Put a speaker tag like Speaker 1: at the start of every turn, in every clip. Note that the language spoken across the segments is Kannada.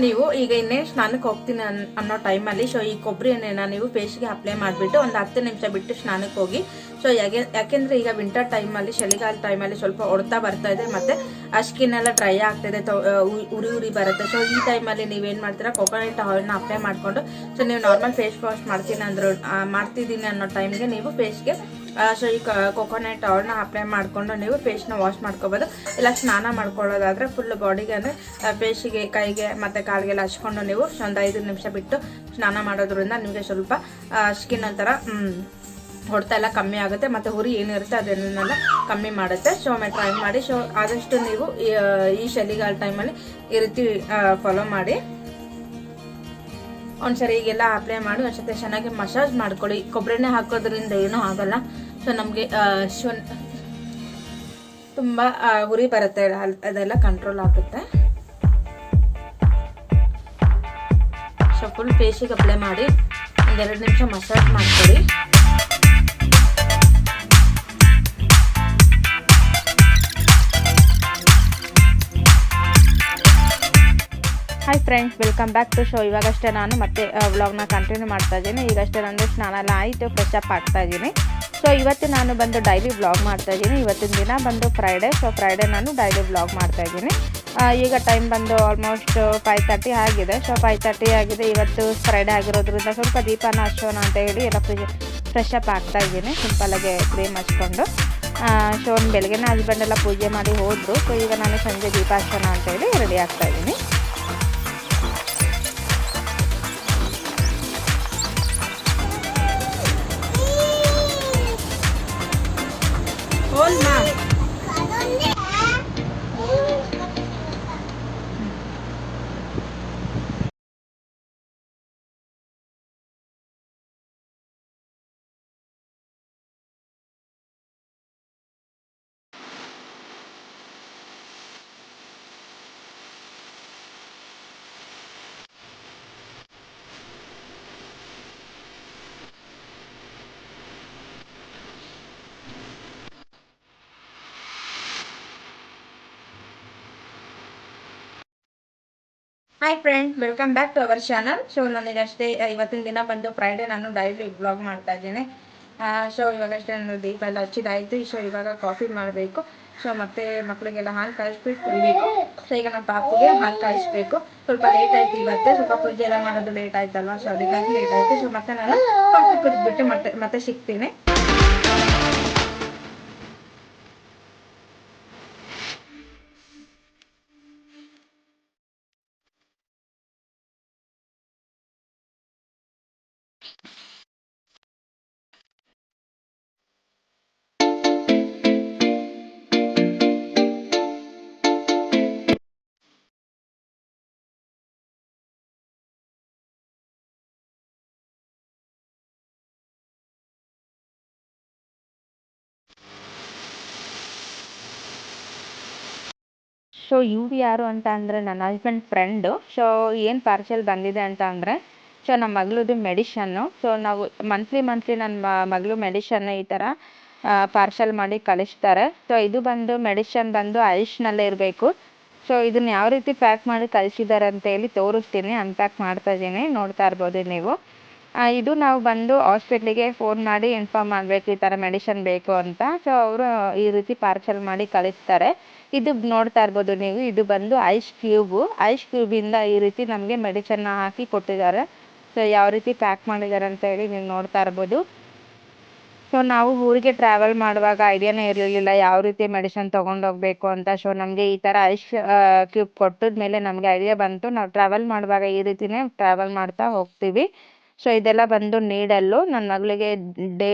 Speaker 1: ನೀವು ಈಗ ಇನ್ನೇ ಸ್ನಾನಕ್ಕೆ ಹೋಗ್ತೀನಿ ಅನ್- ಅನ್ನೋ ಟೈಮಲ್ಲಿ ಸೊ ಈ ಕೊಬ್ಬರಿ ಎಣ್ಣೆನ ನೀವು ಫೇಸ್ಗೆ ಅಪ್ಲೈ ಮಾಡಿಬಿಟ್ಟು ಒಂದು ಹತ್ತು ನಿಮಿಷ ಬಿಟ್ಟು ಸ್ನಾನಕ್ಕೆ ಹೋಗಿ ಸೊ ಯಾಕೆ ಯಾಕೆಂದ್ರೆ ಈಗ ವಿಂಟರ್ ಟೈಮಲ್ಲಿ ಚಳಿಗಾಲ ಟೈಮಲ್ಲಿ ಸ್ವಲ್ಪ ಹೊಡ್ತಾ ಬರ್ತಾ ಇದೆ, ಮತ್ತೆ ಆ ಸ್ಕಿನ್ ಎಲ್ಲ ಡ್ರೈ ಆಗ್ತಿದೆ ಉರಿ ಉರಿ ಬರುತ್ತೆ. ಸೊ ಈ ಟೈಮಲ್ಲಿ ನೀವೇನು ಮಾಡ್ತೀರಾ? ಕೊಕೊನಟ್ ಆಯಿಲ್ನ ಅಪ್ಲೈ ಮಾಡಿಕೊಂಡು ಸೊ ನೀವು ನಾರ್ಮಲ್ ಫೇಸ್ ವಾಶ್ ಮಾಡ್ತೀನಿ ಅಂದ್ರೆ ಮಾಡ್ತಿದ್ದೀನಿ ಅನ್ನೋ ಟೈಮ್ಗೆ ನೀವು ಫೇಸ್ಗೆ ಸೊ ಈ ಕೊಕೊನಟ್ ಆಯಿಲ್ನ ಅಪ್ಲೈ ಮಾಡಿಕೊಂಡು ನೀವು ಫೇಸ್ನ ವಾಶ್ ಮಾಡ್ಕೋಬೋದು. ಇಲ್ಲ, ಸ್ನಾನ ಮಾಡ್ಕೊಳ್ಳೋದಾದ್ರೆ ಫುಲ್ ಬಾಡಿಗೆ ಅಂದರೆ ಫೇಸಿಗೆ ಕೈಗೆ, ಮತ್ತು ಕಾಲಿಗೆಲ್ಲ ಹಚ್ಕೊಂಡು ನೀವು ಒಂದು ಐದು ನಿಮಿಷ ಬಿಟ್ಟು ಸ್ನಾನ ಮಾಡೋದ್ರಿಂದ ನಿಮಗೆ ಸ್ವಲ್ಪ ಸ್ಕಿನ್ ಒಂಥರ ಹೊಡೆತ ಎಲ್ಲ ಕಮ್ಮಿ ಆಗುತ್ತೆ. ಮತ್ತು ಹುರಿ ಏನಿರುತ್ತೆ ಅದನ್ನೆಲ್ಲ ಕಮ್ಮಿ ಮಾಡುತ್ತೆ. ಸೊ ಒಮ್ಮೆ ಟ್ರೈ ಮಾಡಿ ಸೊ ಆದಷ್ಟು ನೀವು ಈ- ಚಳಿಗಾಲ ಟೈಮಲ್ಲಿ ಈ ರೀತಿ ಫಾಲೋ ಮಾಡಿ. ಒಂದ್ಸರಿ ಈಗೆಲ್ಲ ಅಪ್ಲೈ ಮಾಡಿ, ಒಂದ್ಸತಿ ಚೆನ್ನಾಗಿ ಮಸಾಜ್ ಮಾಡ್ಕೊಳ್ಳಿ. ಕೊಬ್ಬರಿನೇ ಹಾಕೋದ್ರಿಂದ ಏನೂ ಆಗಲ್ಲ. ಸೊ ನಮಗೆ ತುಂಬ ಉರಿ ಬರುತ್ತೆ. ಅದೆಲ್ಲ ಕಂಟ್ರೋಲ್ ಆಗುತ್ತೆ. ಸೊ ಫುಲ್ ಫೇಸಿಗೆ ಅಪ್ಲೈ ಮಾಡಿ, ಒಂದೆರಡು ನಿಮಿಷ ಮಸಾಜ್ ಮಾಡ್ಕೊಳ್ಳಿ. Hi friends welcome back to show ಇವಾಗಷ್ಟೇ ನಾನು ಮತ್ತೆ ವ್ಲಾಗ್ನ ಕಂಟಿನ್ಯೂ ಮಾಡ್ತಾ ಇದ್ದೀನಿ. ಈಗಷ್ಟೇ ನಂದು ಸ್ನಾನ ಎಲ್ಲ ಆಯಿತು ಫ್ರೆಶ್ ಅಪ್ ಆಗ್ತಾ ಇದ್ದೀನಿ. ಸೊ ಇವತ್ತು ನಾನು ಬಂದು ಡೈಲಿ ವ್ಲಾಗ್ ಮಾಡ್ತಾ ಇದ್ದೀನಿ. ಇವತ್ತಿನ ದಿನ ಬಂದು ಫ್ರೈಡೇ ಸೊ ಫ್ರೈಡೆ ನಾನು ಡೈಲಿ ವ್ಲಾಗ್ ಮಾಡ್ತಾ ಇದ್ದೀನಿ. ಈಗ ಟೈಮ್ ಬಂದು ಆಲ್ಮೋಸ್ಟ್ ಫೈವ್ ತರ್ಟಿ ಆಗಿದೆ. ಸೊ ಫೈವ್ ತರ್ಟಿ ಆಗಿದೆ. ಇವತ್ತು ಫ್ರೈಡೇ ಆಗಿರೋದ್ರಿಂದ ಸ್ವಲ್ಪ ದೀಪನ ಹಚ್ಚೋಣ ಅಂತ ಹೇಳಿ ಎಲ್ಲ ಫ್ರೆಶ್ ಅಪ್ ಆಗ್ತಾ ಇದ್ದೀನಿ. ಸಿಂಪಲಾಗಿ ಕ್ರೀಮ್ ಹಚ್ಕೊಂಡು. ಸೊ ಬೆಳಗ್ಗೆನೇ ಹಸ್ಬೆಂಡ್ ಎಲ್ಲ ಪೂಜೆ ಮಾಡಿ ಹೋದ್ರು. ಸೊ ಈಗ ನಾನು ಸಂಜೆ ದೀಪ ಹಚ್ಚೋಣ ಅಂತ ಹೇಳಿ ರೆಡಿ ಆಗ್ತಾ ಇದ್ದೀನಿ. Hi friend welcome back to our channel so ನನಗಷ್ಟೇ ಇವತ್ತಿನ ದಿನ ಬಂದು ಫ್ರೈಡೇ ನಾನು ಡೈಲಿ ಬ್ಲಾಗ್ ಮಾಡ್ತಾ ಇದ್ದೀನಿ. ಸೊ ಇವಾಗಷ್ಟೇ ನಾನು ದೀಪ ಎಲ್ಲ ಹಚ್ಚಿದಾಯಿತು ಸೊ ಇವಾಗ ಕಾಫಿ ಮಾಡಬೇಕು. ಸೊ ಮತ್ತೆ ಮಕ್ಕಳಿಗೆಲ್ಲ ಹಾಲು ಕಾಯಿಸ್ಬಿಟ್ಟು ಕುಡಿಬೇಕು. ಸೊ ಈಗ ನಮ್ಮ ಪಾಪುಗೆ ಹಾಲು ಕಾಯಿಸ್ಬೇಕು. ಸ್ವಲ್ಪ ಲೇಟ್ ಆಯ್ತು ಇವತ್ತೆ. ಸ್ವಲ್ಪ ಪೂಜೆ ಎಲ್ಲ ಮಾಡೋದು ಲೇಟ್ ಆಯ್ತಲ್ವಾ? ಸೊ ಅದಕ್ಕಾಗಿ ಲೇಟ್ ಆಯ್ತು. ಸೊ ಮತ್ತೆ ನಾನು ಕಾಫಿ ಕುಡಿದ್ಬಿಟ್ಟು ಮತ್ತೆ ಮತ್ತೆ ಸಿಗ್ತೀನಿ. ಸೊ ಇವ್ರು ಯಾರು ಅಂತ ಅಂದರೆ ನನ್ನ ಹಸ್ಬೆಂಡ್ ಫ್ರೆಂಡು ಸೊ ಏನು ಪಾರ್ಸೆಲ್ ಬಂದಿದೆ ಅಂತ ಅಂದರೆ ಸೊ ನಮ್ಮ ಮಗಳದ್ದು ಮೆಡಿಷನ್ನು ಸೊ ನಾವು ಮಂತ್ಲಿ ಮಂತ್ಲಿ ನನ್ನ ಮಗಳು ಮೆಡಿಷನ್ ಈ ಥರ ಪಾರ್ಸಲ್ ಮಾಡಿ ಕಳಿಸ್ತಾರೆ. ಸೊ ಇದು ಬಂದು ಮೆಡಿಷನ್ ಬಂದು ಐಶ್ನಲ್ಲೇ ಇರಬೇಕು. ಸೊ ಇದನ್ನ ಯಾವ ರೀತಿ ಪ್ಯಾಕ್ ಮಾಡಿ ಕಳಿಸಿದ್ದಾರೆ ಅಂತ ಹೇಳಿ ತೋರಿಸ್ತೀನಿ ಅನ್ಪ್ಯಾಕ್ ಮಾಡ್ತಾ ಇದ್ದೀನಿ, ನೋಡ್ತಾ ಇರ್ಬೋದು ನೀವು. ಇದು ನಾವು ಬಂದು ಹಾಸ್ಪಿಟ್ಲಿಗೆ ಫೋನ್ ಮಾಡಿ ಇನ್ಫಾರ್ಮ್ ಮಾಡಬೇಕು ಈ ಥರ ಮೆಡಿಷನ್ ಬೇಕು ಅಂತ. ಸೊ ಅವರು ಈ ರೀತಿ ಪಾರ್ಸಲ್ ಮಾಡಿ ಕಳಿಸ್ತಾರೆ. ಇದು ನೋಡ್ತಾ ಇರ್ಬೋದು ನೀವು, ಇದು ಬಂದು ಐಸ್ ಕ್ಯೂಬು ಐಸ್ ಕ್ಯೂಬಿಂದ ಈ ರೀತಿ ನಮಗೆ ಮೆಡಿಸನ್ನ ಹಾಕಿ ಕೊಟ್ಟಿದ್ದಾರೆ. ಯಾವ ರೀತಿ ಪ್ಯಾಕ್ ಮಾಡಿದ್ದಾರೆ ಅಂತ ಹೇಳಿ ನೀವು ನೋಡ್ತಾ ಇರ್ಬೋದು. ಸೊ ನಾವು ಊರಿಗೆ ಟ್ರಾವೆಲ್ ಮಾಡುವಾಗ ಐಡಿಯಾನೇ ಇರಲಿಲ್ಲ ಯಾವ ರೀತಿ ಮೆಡಿಸನ್ ತೊಗೊಂಡೋಗ್ಬೇಕು ಅಂತ. ಸೊ ನಮಗೆ ಈ ಥರ ಐಶ್ ಕ್ಯೂಬ್ ಕೊಟ್ಟಿದ ಮೇಲೆ ನಮಗೆ ಐಡಿಯಾ ಬಂತು. ನಾವು ಟ್ರಾವೆಲ್ ಮಾಡುವಾಗ ಈ ರೀತಿನೇ ಟ್ರಾವೆಲ್ ಮಾಡ್ತಾ ಹೋಗ್ತೀವಿ. ಸೊ ಇದೆಲ್ಲ ಬಂದು ನೀಡಲ್ಲು. ನನ್ನ ಮಗಳಿಗೆ ಡೇ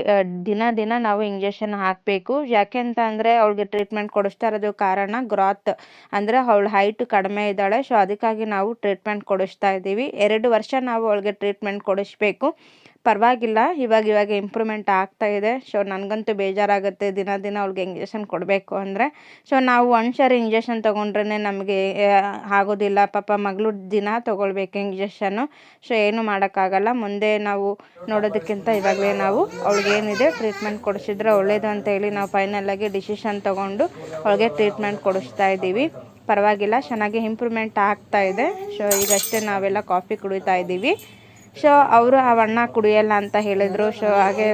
Speaker 1: ದಿನ ದಿನ ನಾವು ಇಂಜೆಕ್ಷನ್ ಹಾಕಬೇಕು. ಯಾಕೆಂತ ಅಂದರೆ ಅವಳಿಗೆ ಟ್ರೀಟ್ಮೆಂಟ್ ಕೊಡಿಸ್ತಾ ಇರೋದು ಕಾರಣ ಗ್ರಾತ್ ಅಂದರೆ ಅವಳ ಹೈಟ್ ಕಡಿಮೆ ಇದ್ದಾಳೆ. ಸೊ ಅದಕ್ಕಾಗಿ ನಾವು ಟ್ರೀಟ್ಮೆಂಟ್ ಕೊಡಿಸ್ತಾ ಇದ್ದೀವಿ. ಎರಡು ವರ್ಷ ನಾವು ಅವಳಿಗೆ ಟ್ರೀಟ್ಮೆಂಟ್ ಕೊಡಿಸ್ಬೇಕು. ಪರವಾಗಿಲ್ಲ. ಇವಾಗ ಇವಾಗ ಇಂಪ್ರೂವ್ಮೆಂಟ್ ಆಗ್ತಾ ಇದೆ. ಸೊ ನನಗಂತೂ ಬೇಜಾರಾಗುತ್ತೆ. ದಿನ ದಿನ ಅವ್ಳಿಗೆ ಇಂಜೆಕ್ಷನ್ ಕೊಡಬೇಕು ಅಂದರೆ. ಸೊ ನಾವು ಒಂದು ಸಾರಿ ಇಂಜೆಕ್ಷನ್ ತೊಗೊಂಡ್ರೇ ನಮಗೆ ಆಗೋದಿಲ್ಲ. ಪಾಪ ಮಗಳು ದಿನ ತೊಗೊಳ್ಬೇಕು ಇಂಜೆಕ್ಷನ್ನು ಸೊ ಏನು ಮಾಡೋಕ್ಕಾಗಲ್ಲ. ಮುಂದೆ ನಾವು ನೋಡೋದಕ್ಕಿಂತ ಇವಾಗಲೇ ನಾವು ಅವ್ಳಿಗೆ ಏನಿದೆ ಟ್ರೀಟ್ಮೆಂಟ್ ಕೊಡಿಸಿದ್ರೆ ಒಳ್ಳೇದು ಅಂತ ಹೇಳಿ ನಾವು ಫೈನಲಾಗಿ ಡಿಸಿಷನ್ ತೊಗೊಂಡು ಅವಳಿಗೆ ಟ್ರೀಟ್ಮೆಂಟ್ ಕೊಡಿಸ್ತಾ ಇದ್ದೀವಿ. ಪರವಾಗಿಲ್ಲ. ಚೆನ್ನಾಗಿ ಇಂಪ್ರೂವ್ಮೆಂಟ್ ಆಗ್ತಾ ಇದೆ. ಸೊ ಈಗಷ್ಟೇ ನಾವೆಲ್ಲ ಕಾಫಿ ಕುಡಿತಾ ಇದ್ದೀವಿ. ಸೊ ಅವರು ಆ ಅಣ್ಣ ಕುಡಿಯಲ್ಲ ಅಂತ ಹೇಳಿದರು. ಸೊ ಹಾಗೆ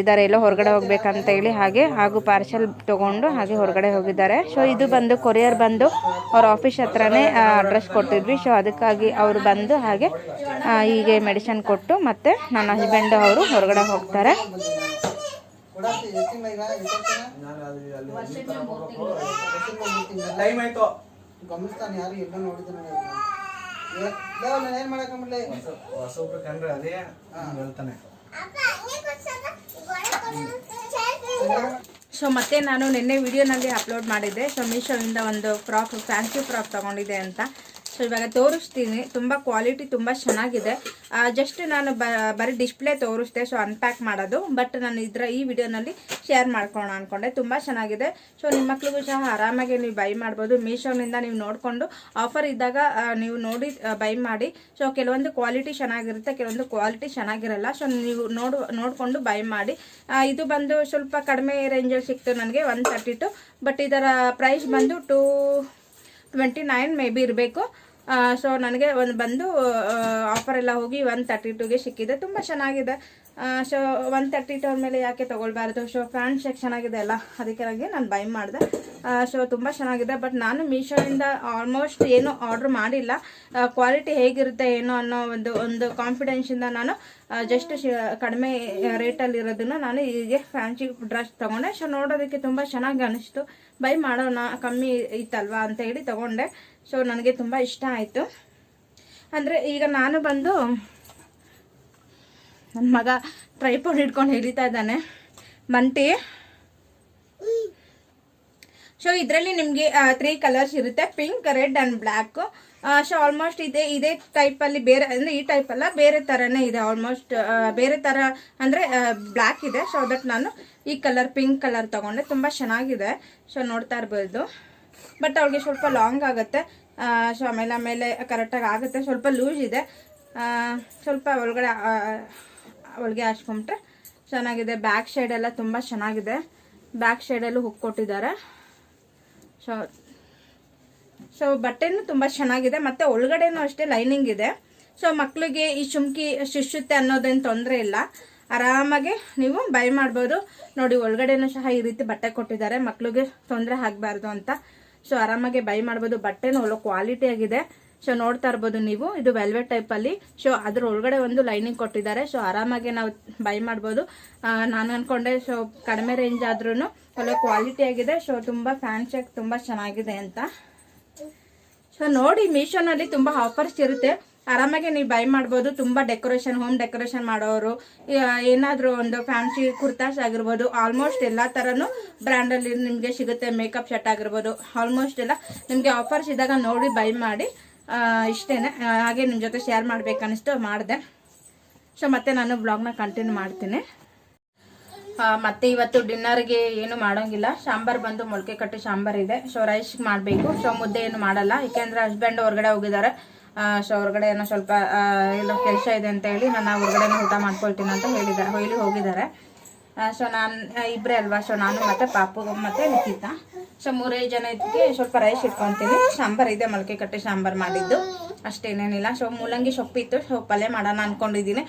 Speaker 1: ಇದ್ದಾರೆ ಎಲ್ಲೋ ಹೊರಗಡೆ ಹೋಗ್ಬೇಕಂತ ಹೇಳಿ ಹಾಗೆ, ಹಾಗೂ ಪಾರ್ಸೆಲ್ ತೊಗೊಂಡು ಹಾಗೆ ಹೊರಗಡೆ ಹೋಗಿದ್ದಾರೆ. ಸೊ ಇದು ಬಂದು ಕೊರಿಯರ್ ಬಂದು ಅವ್ರ ಆಫೀಸ್ ಹತ್ರನೇ ಅಡ್ರೆಸ್ ಕೊಟ್ಟಿದ್ವಿ. ಸೊ ಅದಕ್ಕಾಗಿ ಅವರು ಬಂದು ಹಾಗೆ ಹೀಗೆ ಮೆಡಿಸನ್ ಕೊಟ್ಟು ಮತ್ತು ನನ್ನ ಹಸ್ಬೆಂಡ್ ಅವರು ಹೊರಗಡೆ ಹೋಗ್ತಾರೆ.
Speaker 2: ಗಮನಿಸ್ತಾನೆ ಯಾರು ಎಲ್ಲ ನೋಡಿದ್ರು ಏನ್
Speaker 3: ಅದೇ ಹೇಳ್ತಾನೆ
Speaker 1: ಸೊ, ಮತ್ತೆ ನಾನು ನಿನ್ನೆ ವಿಡಿಯೋನಲ್ಲಿ ಅಪ್ಲೋಡ್ ಮಾಡಿದ್ದೆ. ಸೊ ಮೀಶೋಯಿಂದ ಒಂದು ಫ್ರಾಕ್ ಫ್ಯಾನ್ಸಿ ಫ್ರಾಕ್ ತೊಗೊಂಡಿದ್ದೆ ಅಂತ. ಸೊ ಇವಾಗ ತೋರಿಸ್ತೀನಿ. ತುಂಬ ಕ್ವಾಲಿಟಿ ತುಂಬ ಚೆನ್ನಾಗಿದೆ. ಜಸ್ಟ್ ನಾನು ಬರೀ ಡಿಸ್ಪ್ಲೇ ತೋರಿಸ್ದೆ ಸೊ ಅನ್ಪ್ಯಾಕ್ ಮಾಡೋದು. ಬಟ್ ನಾನು ಇದರ ಈ ವಿಡಿಯೋನಲ್ಲಿ ಶೇರ್ ಮಾಡ್ಕೊಳ್ಳೋಣ ಅಂದ್ಕೊಂಡೆ ತುಂಬ ಚೆನ್ನಾಗಿದೆ. ಸೊ ನಿಮ್ಮ ಮಕ್ಳಿಗೂ ಸಹ ಆರಾಮಾಗಿ ನೀವು ಬೈ ಮಾಡ್ಬೋದು. ಮೀಶೋನಿಂದ ನೀವು ನೋಡಿಕೊಂಡು ಆಫರ್ ಇದ್ದಾಗ ನೀವು ನೋಡಿ ಬೈ ಮಾಡಿ. ಸೊ ಕೆಲವೊಂದು ಕ್ವಾಲಿಟಿ ಚೆನ್ನಾಗಿರುತ್ತೆ, ಕೆಲವೊಂದು ಕ್ವಾಲಿಟಿ ಚೆನ್ನಾಗಿರಲ್ಲ. ಸೊ ನೀವು ನೋಡು, ನೋಡಿಕೊಂಡು ಬೈ ಮಾಡಿ. ಇದು ಬಂದು ಸ್ವಲ್ಪ ಕಡಿಮೆ ರೇಂಜಲ್ಲಿ ಸಿಕ್ತು ನನಗೆ ಒನ್ ತರ್ಟಿ ಟು ಬಟ್ ಇದರ ಪ್ರೈಸ್ ಬಂದು two twenty nine may be ಇರಬೇಕು. ಸೊ ನನಗೆ ಒಂದು ಬಂದು ಆಫರ್ ಎಲ್ಲ ಹೋಗಿ ಒನ್ ತರ್ಟಿ ಟೂಗೆ ಸಿಕ್ಕಿದೆ. ತುಂಬ ಚೆನ್ನಾಗಿದೆ. ಸೊ ಒನ್ ತರ್ಟಿ ಟೂ ಮೇಲೆ ಯಾಕೆ ತೊಗೊಳ್ಬಾರ್ದು? ಸೊ ಫ್ಯಾನ್ ಶೇಕ್ ಚೆನ್ನಾಗಿದೆ ಅಲ್ಲ? ಅದಕ್ಕೆ ನನಗೆ ನಾನು ಬೈ ಮಾಡಿದೆ. ಸೊ ತುಂಬ ಚೆನ್ನಾಗಿದೆ. ಬಟ್ ನಾನು ಮೀಶೋಯಿಂದ ಆಲ್ಮೋಸ್ಟ್ ಏನು ಆರ್ಡ್ರ್ ಮಾಡಿಲ್ಲ. ಕ್ವಾಲಿಟಿ ಹೇಗಿರುತ್ತೆ, ಏನೋ ಅನ್ನೋ ಒಂದು ಒಂದು ಕಾನ್ಫಿಡೆನ್ಸಿಂದ ನಾನು ಜಸ್ಟ್ ಕಡಿಮೆ ರೇಟಲ್ಲಿರೋದನ್ನು ನಾನು ಹೀಗೆ ಫ್ಯಾನ್ಸಿ ಡ್ರೆಸ್ ತೊಗೊಂಡೆ. ಸೊ ನೋಡೋದಕ್ಕೆ ತುಂಬ ಚೆನ್ನಾಗಿ ಅನಿಸ್ತು. ಬೈ ಮಾಡೋಣ, ಕಮ್ಮಿ ಇತ್ತಲ್ವಾ ಅಂತ ಹೇಳಿ ತೊಗೊಂಡೆ. ಸೊ ನನಗೆ ತುಂಬ ಇಷ್ಟ ಆಯಿತು. ಅಂದರೆ ಈಗ ನಾನು ಬಂದು ನನ್ನ ಮಗ ಟ್ರೈಪೋಡ್ ಹಿಡ್ಕೊಂಡು ಹಿಡಿತಾ ಇದ್ದಾನೆ. ಮಂಟಿ ಸೊ ಇದರಲ್ಲಿ ನಿಮಗೆ ತ್ರೀ ಕಲರ್ಸ್ ಇರುತ್ತೆ. Pink red and black so almost ಇದೆ, ಇದೇ ಟೈಪಲ್ಲಿ ಬೇರೆ, ಅಂದರೆ ಈ ಟೈಪಲ್ಲ ಬೇರೆ ಥರನೇ ಇದೆ ಆಲ್ಮೋಸ್ಟ್ ಬೇರೆ ಥರ ಅಂದರೆ ಬ್ಲ್ಯಾಕ್ ಇದೆ. ಸೊ ದಟ್ ನಾನು ಈ ಕಲರ್ ಪಿಂಕ್ ಕಲರ್ ತೊಗೊಂಡೆ. ತುಂಬ ಚೆನ್ನಾಗಿದೆ. ಸೊ ನೋಡ್ತಾ ಇರ್ಬೋದು. ಬಟ್ ಅವಳಿಗೆ ಸ್ವಲ್ಪ ಲಾಂಗ್ ಆಗುತ್ತೆ. ಸೊ ಆಮೇಲೆ ಆಮೇಲೆ ಕರೆಕ್ಟಾಗಿ ಆಗುತ್ತೆ. ಸ್ವಲ್ಪ ಲೂಸ್ ಇದೆ. ಸ್ವಲ್ಪ ಒಳಗಡೆ ಆ, ಒಳಗೆ ಹಾಸ್ಕೊಂಬಿಟ್ರೆ ಚೆನ್ನಾಗಿದೆ. ಬ್ಯಾಕ್ ಸೈಡೆಲ್ಲ ತುಂಬ ಚೆನ್ನಾಗಿದೆ. ಬ್ಯಾಕ್ ಸೈಡಲ್ಲೂ ಹುಕ್ ಕೊಟ್ಟಿದ್ದಾರೆ. ಸೊ ಸೊ ಬಟ್ಟೆನೂ ತುಂಬ ಚೆನ್ನಾಗಿದೆ. ಮತ್ತು ಒಳಗಡೆನೂ ಅಷ್ಟೇ ಲೈನಿಂಗ್ ಇದೆ. ಸೊ ಮಕ್ಕಳಿಗೆ ಈ ಚುಮ್ಕಿ ಶಿಶುತ್ತೆ ಅನ್ನೋದೇನು ತೊಂದರೆ ಇಲ್ಲ. ಆರಾಮಾಗಿ ನೀವು ಬೈ ಮಾಡ್ಬೋದು. ನೋಡಿ ಒಳಗಡೆನೂ ಸಹ ಈ ರೀತಿ ಬಟ್ಟೆ ಕೊಟ್ಟಿದ್ದಾರೆ. ಮಕ್ಕಳಿಗೆ ತೊಂದರೆ ಆಗಬಾರ್ದು ಅಂತ ಸೊ ಆರಾಮಾಗಿ ಬೈ ಮಾಡ್ಬೋದು. ಬಟ್ಟೆನೂ ಒಳ್ಳೆ ಕ್ವಾಲಿಟಿ ಆಗಿದೆ. ಸೊ ನೋಡ್ತಾ ಇರ್ಬೋದು ನೀವು. ಇದು ವೆಲ್ವೆಟ್ ಅಲ್ಲಿ. ಸೊ ಅದ್ರ ಒಳಗಡೆ ಒಂದು ಲೈನಿಂಗ್ ಕೊಟ್ಟಿದ್ದಾರೆ. ಸೊ ಆರಾಮಾಗಿ ನಾವು ಬೈ ಮಾಡ್ಬೋದು. ನಾನು ಅನ್ಕೊಂಡೆ ಸೊ ಕಡಿಮೆ ರೇಂಜ್ ಆದ್ರೂ ಒಳ್ಳೆ ಕ್ವಾಲಿಟಿ ಆಗಿದೆ. ಸೊ ತುಂಬಾ ಫ್ಯಾನ್ಸಿ ತುಂಬಾ ಚೆನ್ನಾಗಿದೆ ಅಂತ. ಸೊ ನೋಡಿ ಮೀಶೋನಲ್ಲಿ ತುಂಬಾ ಆಫರ್ಸ್ ಇರುತ್ತೆ. ಆರಾಮಾಗಿ ನೀವು ಬೈ ಮಾಡ್ಬೋದು. ತುಂಬ ಡೆಕೋರೇಷನ್ ಹೋಮ್ ಡೆಕೋರೇಷನ್ ಮಾಡೋರು. ಏನಾದರೂ ಒಂದು ಫ್ಯಾನ್ಸಿ ಕುರ್ತಾಸ್ ಆಗಿರ್ಬೋದು. ಆಲ್ಮೋಸ್ಟ್ ಎಲ್ಲ ಥರನೂ ಬ್ರ್ಯಾಂಡಲ್ಲಿ ನಿಮಗೆ ಸಿಗುತ್ತೆ. ಮೇಕಪ್ ಸೆಟ್ ಆಗಿರ್ಬೋದು. ಆಲ್ಮೋಸ್ಟ್ ಎಲ್ಲ ನಿಮಗೆ ಆಫರ್ಸ್ ಇದ್ದಾಗ ನೋಡಿ ಬೈ ಮಾಡಿ. ಇಷ್ಟೇ ಹಾಗೆ ನಿಮ್ಮ ಜೊತೆ ಶೇರ್ ಮಾಡ್ಬೇಕನ್ನಿಸ್ತು. ಮಾಡಿದೆ. ಸೊ ಮತ್ತೆ ನಾನು ಬ್ಲಾಗ್ನ ಕಂಟಿನ್ಯೂ ಮಾಡ್ತೀನಿ. ಮತ್ತೆ ಇವತ್ತು ಡಿನ್ನರ್ಗೆ ಏನು ಮಾಡೋಂಗಿಲ್ಲ. ಸಾಂಬಾರ್ ಬಂದು ಮೊಳಕೆ ಕಟ್ಟಿ ಸಾಂಬಾರ್ ಇದೆ. ಸೊ ರೈಸ್ ಮಾಡಬೇಕು. ಸೊ ಮುದ್ದೆ ಏನು ಮಾಡಲ್ಲ. ಯಾಕೆಂದ್ರೆ ಹಸ್ಬೆಂಡ್ ಹೊರಗಡೆ ಹೋಗಿದ್ದಾರೆ. ಸೊ ಹೊರಗಡೆ ಏನೋ ಸ್ವಲ್ಪ ಏನೋ ಕೆಲಸ ಇದೆ ಅಂತ ಹೇಳಿ ನಾನು ಹೊರಗಡೆನೇ ಊಟ ಮಾಡ್ಕೊಳ್ತೀನಿ ಅಂತ ಹೇಳಿದ್ದಾರೆ ಹೇಳಿ ಹೋಗಿದ್ದಾರೆ. ಸೊ ನಾನು ಇಬ್ಬರೇ ಅಲ್ವಾ, ಸೊ ನಾನು ಮತ್ತೆ ಪಾಪು ಮತ್ತೆ ನಿಖಿತ. ಸೊ ಮೂರೈದು ಜನ ಇದಕ್ಕೆ ಸ್ವಲ್ಪ ರೈಸ್ ಇಟ್ಕೊತೀನಿ. ಸಾಂಬಾರ್ ಇದೆ ಮೊಳಕೆ ಕಟ್ಟಿ ಸಾಂಬಾರ್ ಮಾಡಿದ್ದು. ಅಷ್ಟೇನೇನಿಲ್ಲ, ಸೊ ಮೂಲಂಗಿ ಸೊಪ್ಪಿತ್ತು, ಸೊ ಪಲ್ಯ ಮಾಡೋಣ ಅಂದ್ಕೊಂಡಿದ್ದೀನಿ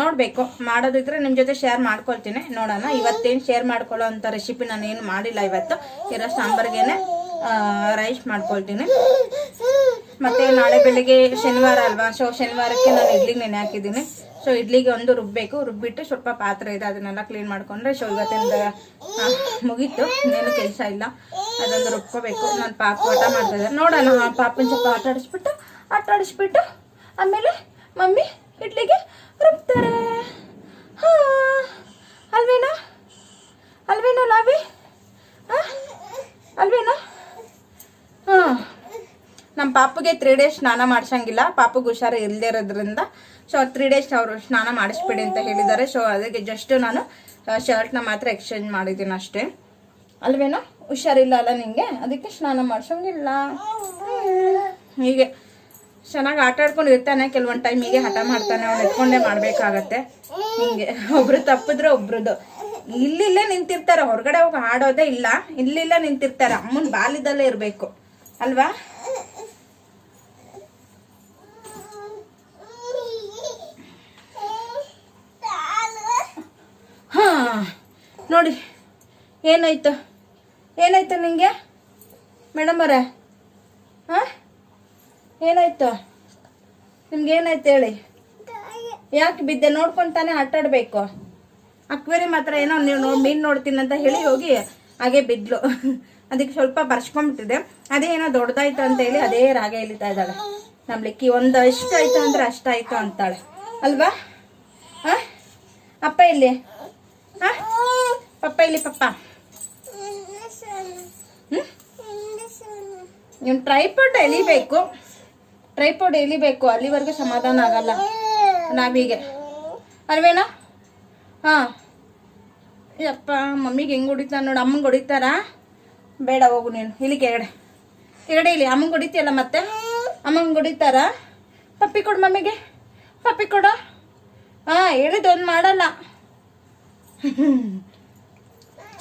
Speaker 1: ನೋಡಬೇಕು, ಮಾಡೋದಿದ್ರೆ ನಿಮ್ಮ ಜೊತೆ ಶೇರ್ ಮಾಡ್ಕೊಳ್ತೀನಿ. ನೋಡೋಣ, ಇವತ್ತೇನು ಶೇರ್ ಮಾಡ್ಕೊಳ್ಳೋ ಅಂಥ ರೆಸಿಪಿ ನಾನು ಏನು ಮಾಡಿಲ್ಲ ಇವತ್ತು. ಇರೋ ಸಾಂಬಾರ್ಗೇನೆ ರೈಸ್ ಮಾಡ್ಕೊಳ್ತೀನಿ. ಮತ್ತೆ ನಾಳೆ ಬೆಳಿಗ್ಗೆ ಶನಿವಾರ ಅಲ್ವಾ? ಸೊ ಶನಿವಾರಕ್ಕೆ ನಾನು ಇಡ್ಲಿಗೆ ನೆನೆ ಹಾಕಿದ್ದೀನಿ. ಸೊ ಇಡ್ಲಿಗೆ ಒಂದು ರುಬ್ಬೇಕು. ರುಬ್ಬಿಟ್ಟು ಸ್ವಲ್ಪ ಪಾತ್ರೆ ಇದೆ, ಅದನ್ನೆಲ್ಲ ಕ್ಲೀನ್ ಮಾಡ್ಕೊಂಡ್ರೆ ಸೊ ಇವತ್ತಿಂದ ಮುಗೀತು. ಇನ್ನೇನು ಕೆಲಸ ಇಲ್ಲ. ಅದೊಂದು ರುಬ್ಕೋಬೇಕು. ನಾನು ಪಾಪ ಆಟ ಮಾಡ್ತಿದ್ದೆ ನೋಡೋಣ ಪಾಪನ ಸ್ವಲ್ಪ ಆಟ ಆಡಿಸ್ಬಿಟ್ಟು ಆಟ ಆಡಿಸ್ಬಿಟ್ಟು ಆಮೇಲೆ ಮಮ್ಮಿ ಇಡ್ಲಿಗೆ ರುಬ್ತಾರೆ. ಹಾ, ಅಲ್ವೇನಾ? ಅಲ್ವೇನಾ ನಾವಿ ಹಾಂ ಅಲ್ವೇನಾ? ನಮ್ಮ ಪಾಪುಗೆ ತ್ರೀ ಡೇಸ್ ಸ್ನಾನ ಮಾಡಿಸಂಗಿಲ್ಲ. ಪಾಪಗೆ ಹುಷಾರು ಇಲ್ಲದೆ ಇರೋದ್ರಿಂದ. ಸೊ ತ್ರೀ ಡೇಸ್ ಅವರು ಸ್ನಾನ ಮಾಡಿಸ್ಬೇಡಿ ಅಂತ ಹೇಳಿದ್ದಾರೆ. ಸೊ ಅದಕ್ಕೆ ಜಸ್ಟ್ ನಾನು ಶರ್ಟ್ನ ಮಾತ್ರ ಎಕ್ಸ್ಚೇಂಜ್ ಮಾಡಿದ್ದೀನಿ ಅಷ್ಟೇ. ಅಲ್ವೇನೋ? ಹುಷಾರಿಲ್ಲ ಅಲ್ಲ ನಿಮಗೆ ಅದಕ್ಕೆ ಸ್ನಾನ ಮಾಡ್ಸೋಂಗಿಲ್ಲ. ಹೀಗೆ. ಚೆನ್ನಾಗಿ ಆಟ ಆಡ್ಕೊಂಡು ಇರ್ತಾನೆ. ಕೆಲವೊಂದು ಟೈಮ್ ಹೀಗೆ ಹಠ ಮಾಡ್ತಾನೆ. ಅವ್ನು ಎತ್ಕೊಂಡೇ ಮಾಡಬೇಕಾಗತ್ತೆ. ಹೀಗೆ. ಒಬ್ರು ತಪ್ಪಿದ್ರೆ ಒಬ್ರದ್ದು ಇಲ್ಲಿಲ್ಲೇ ನಿಂತಿರ್ತಾರೆ. ಹೊರಗಡೆ ಹೋಗಿ ಆಡೋದೇ ಇಲ್ಲ. ಇಲ್ಲಿಲ್ಲ ನಿಂತಿರ್ತಾರೆ. ಅಮ್ಮನ ಬಾಲ್ಯದಲ್ಲೇ ಇರಬೇಕು. ಅಲ್ವಾ? ಹಾಂ, ನೋಡಿ, ಏನಾಯ್ತು? ಏನಾಯ್ತು ನಿಮಗೆ ಮೇಡಮ್ ಅವರೇ? ಹಾಂ? ಏನಾಯ್ತು? ನಿಮ್ಗೆ ಏನಾಯ್ತು ಹೇಳಿ? ಯಾಕೆ ಬಿದ್ದೆ? ನೋಡ್ಕೊಂತಾನೆ ಆಟಾಡಬೇಕು ಅಕ್ವೇರಿ ಮಾತ್ರ ಏನೋ ನೀವು ನೋಡಿ ಮೀನು ನೋಡ್ತೀನಿ ಅಂತ ಹೇಳಿ ಹೋಗಿ ಹಾಗೆ ಬಿದ್ಲು. ಅದಕ್ಕೆ ಸ್ವಲ್ಪ ಬರ್ಸ್ಕೊಂಡ್ಬಿಟ್ಟಿದೆ. ಅದೇನೋ ದೊಡ್ಡದಾಯ್ತು ಅಂತ ಹೇಳಿ ಅದೇ ರಾಗ ಎಳಿತಾ ಇದ್ದಾಳೆ. ನಮ್ಮ ಲಿಕ್ಕಿ ಒಂದು ಅಷ್ಟು ಆಯ್ತು ಅಂದ್ರೆ ಅಷ್ಟಾಯ್ತು ಅಂತಾಳೆ. ಅಲ್ವಾ? ಹಾಂ ಅಪ್ಪ ಇಲ್ಲಿ. ಹಾಂ ಪಪ್ಪ ಇಲ್ಲಿ, ಪಪ್ಪ. ನೀವು ಟ್ರೈಪೋಡ್ ಎಳಿಬೇಕು. ಟ್ರೈಪೋಡ್ ಎಳಿಬೇಕು. ಅಲ್ಲಿವರೆಗೂ ಸಮಾಧಾನ ಆಗಲ್ಲ. ನಾವಿಗೆ. ಅಲ್ವೇನಾ? ಹಾಂ. ಅಪ್ಪ ಮಮ್ಮಿಗೆ ಹೆಂಗೆ ಹೊಡಿತಾನ ನೋಡು. ಅಮ್ಮಂಗೆ ಹೊಡಿತಾರಾ? ಬೇಡ ಹೋಗು ನೀನು. ಇಲ್ಲಿ ಕೆಳಗಡೆ ಎರಡೆ ಇಲ್ಲಿ. ಅಮ್ಮಂಗೆ ಹೊಡಿತೀಯಲ್ಲ ಮತ್ತೆ? ಅಮ್ಮಂಗೆ ಹೊಡಿತಾರ? ಪಪ್ಪಿ ಕೊಡು ಮಮ್ಮಿಗೆ. ಪಪ್ಪಿ ಕೊಡು. ಹಾಂ ಹೇಳಿದ್ದು ಒಂದು ಮಾಡಲ್ಲ.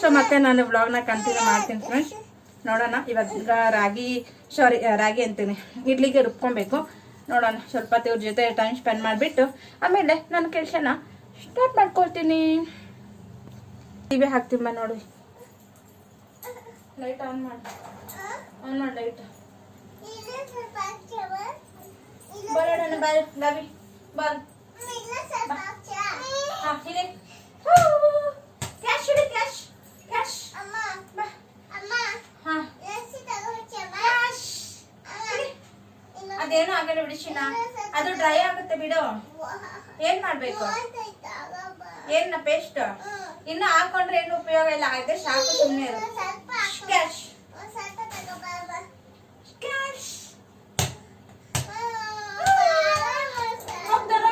Speaker 1: ಸೊ ಮತ್ತೆ ನಾನು ವ್ಲಾಗ್ನ ಕಂಟಿನ್ಯೂ ಮಾಡ್ತೀನಿ ಫ್ರೆಂಡ್ಸ್ ನೋಡೋಣ. ಇವಾಗ ರಾಗಿ ಸಾರಿ ರಾಗಿ ಅಂತೀನಿ. ಇಡ್ಲಿಗೆ ರುಬ್ಕೊಬೇಕು. ನೋಡೋಣ. ಸ್ವಲ್ಪ ಇವ್ರ ಜೊತೆ ಟೈಮ್ ಸ್ಪೆಂಡ್ ಮಾಡಿಬಿಟ್ಟು, ಆಮೇಲೆ ನಾನು ಕೆಲಸನ ಸ್ಟಾರ್ಟ್ ಮಾಡ್ಕೊಳ್ತೀನಿ. ಟಿವಿ ಹಾಕ್ತೀನಿ ಬಾ ನೋಡಿ. ಲೈಟ್ ಆನ್ ಮಾಡಿ. ಆನ್ ಮಾಡಿ ಲೈಟ್ ಬರೋಣ ಬಾಯ್ ಲವಿ ಬಾಲ್ ಹಾಂ ಕ್ಯಾಶ್ ಇದೆ ಕ್ಯಾಶ್ ಕ್ಯಾಶ್ ಬಾ. ಹಾಂ. ಕ್ಯಾಶ್ ಅದೇನು ಆಗಲ್ಲ ಬಿಡಿ ಅದು ಡ್ರೈ ಆಗುತ್ತೆ ಬಿಡು. ಏನ್ ಮಾಡ್ಬೇಕು? ಏನ ಪೇಸ್ಟ್? ಇನ್ನು ಹಾಕೊಂಡ್ರೆ ಏನು ಉಪಯೋಗ ಇಲ್ಲ. ಆಗಿದೆ ಸಾಕು ಸುಮ್ಮನೆ ಇರು ಕ್ಯಾಶ್ ಕ್ಯಾಶ್ ಹೋಗ್ತಾರ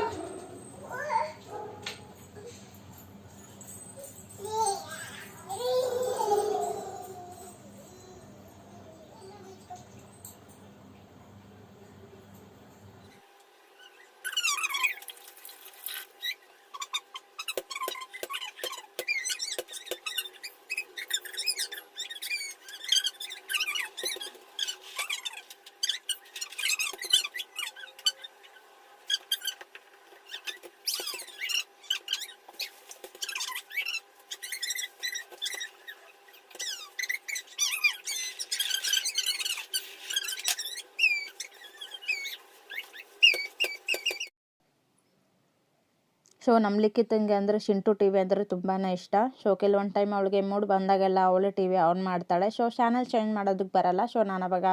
Speaker 1: ಸೊ ಲಿಖಿತಂಗೆ ಅಂದರೆ ಶಿಂಟು ಟಿ ವಿ ಅಂದರೆ ತುಂಬಾ ಇಷ್ಟ. ಸೊ ಕೆಲವೊಂದು ಟೈಮ್ ಅವಳಿಗೆ ಮೂಡ್ ಬಂದಾಗೆಲ್ಲ ಅವಳು ಟಿ ವಿ ಆನ್ ಮಾಡ್ತಾಳೆ. ಸೊ ಚಾನಲ್ ಚೇಂಜ್ ಮಾಡೋದಕ್ಕೆ ಬರಲ್ಲ. ಸೊ ನಾನು ಅವಾಗ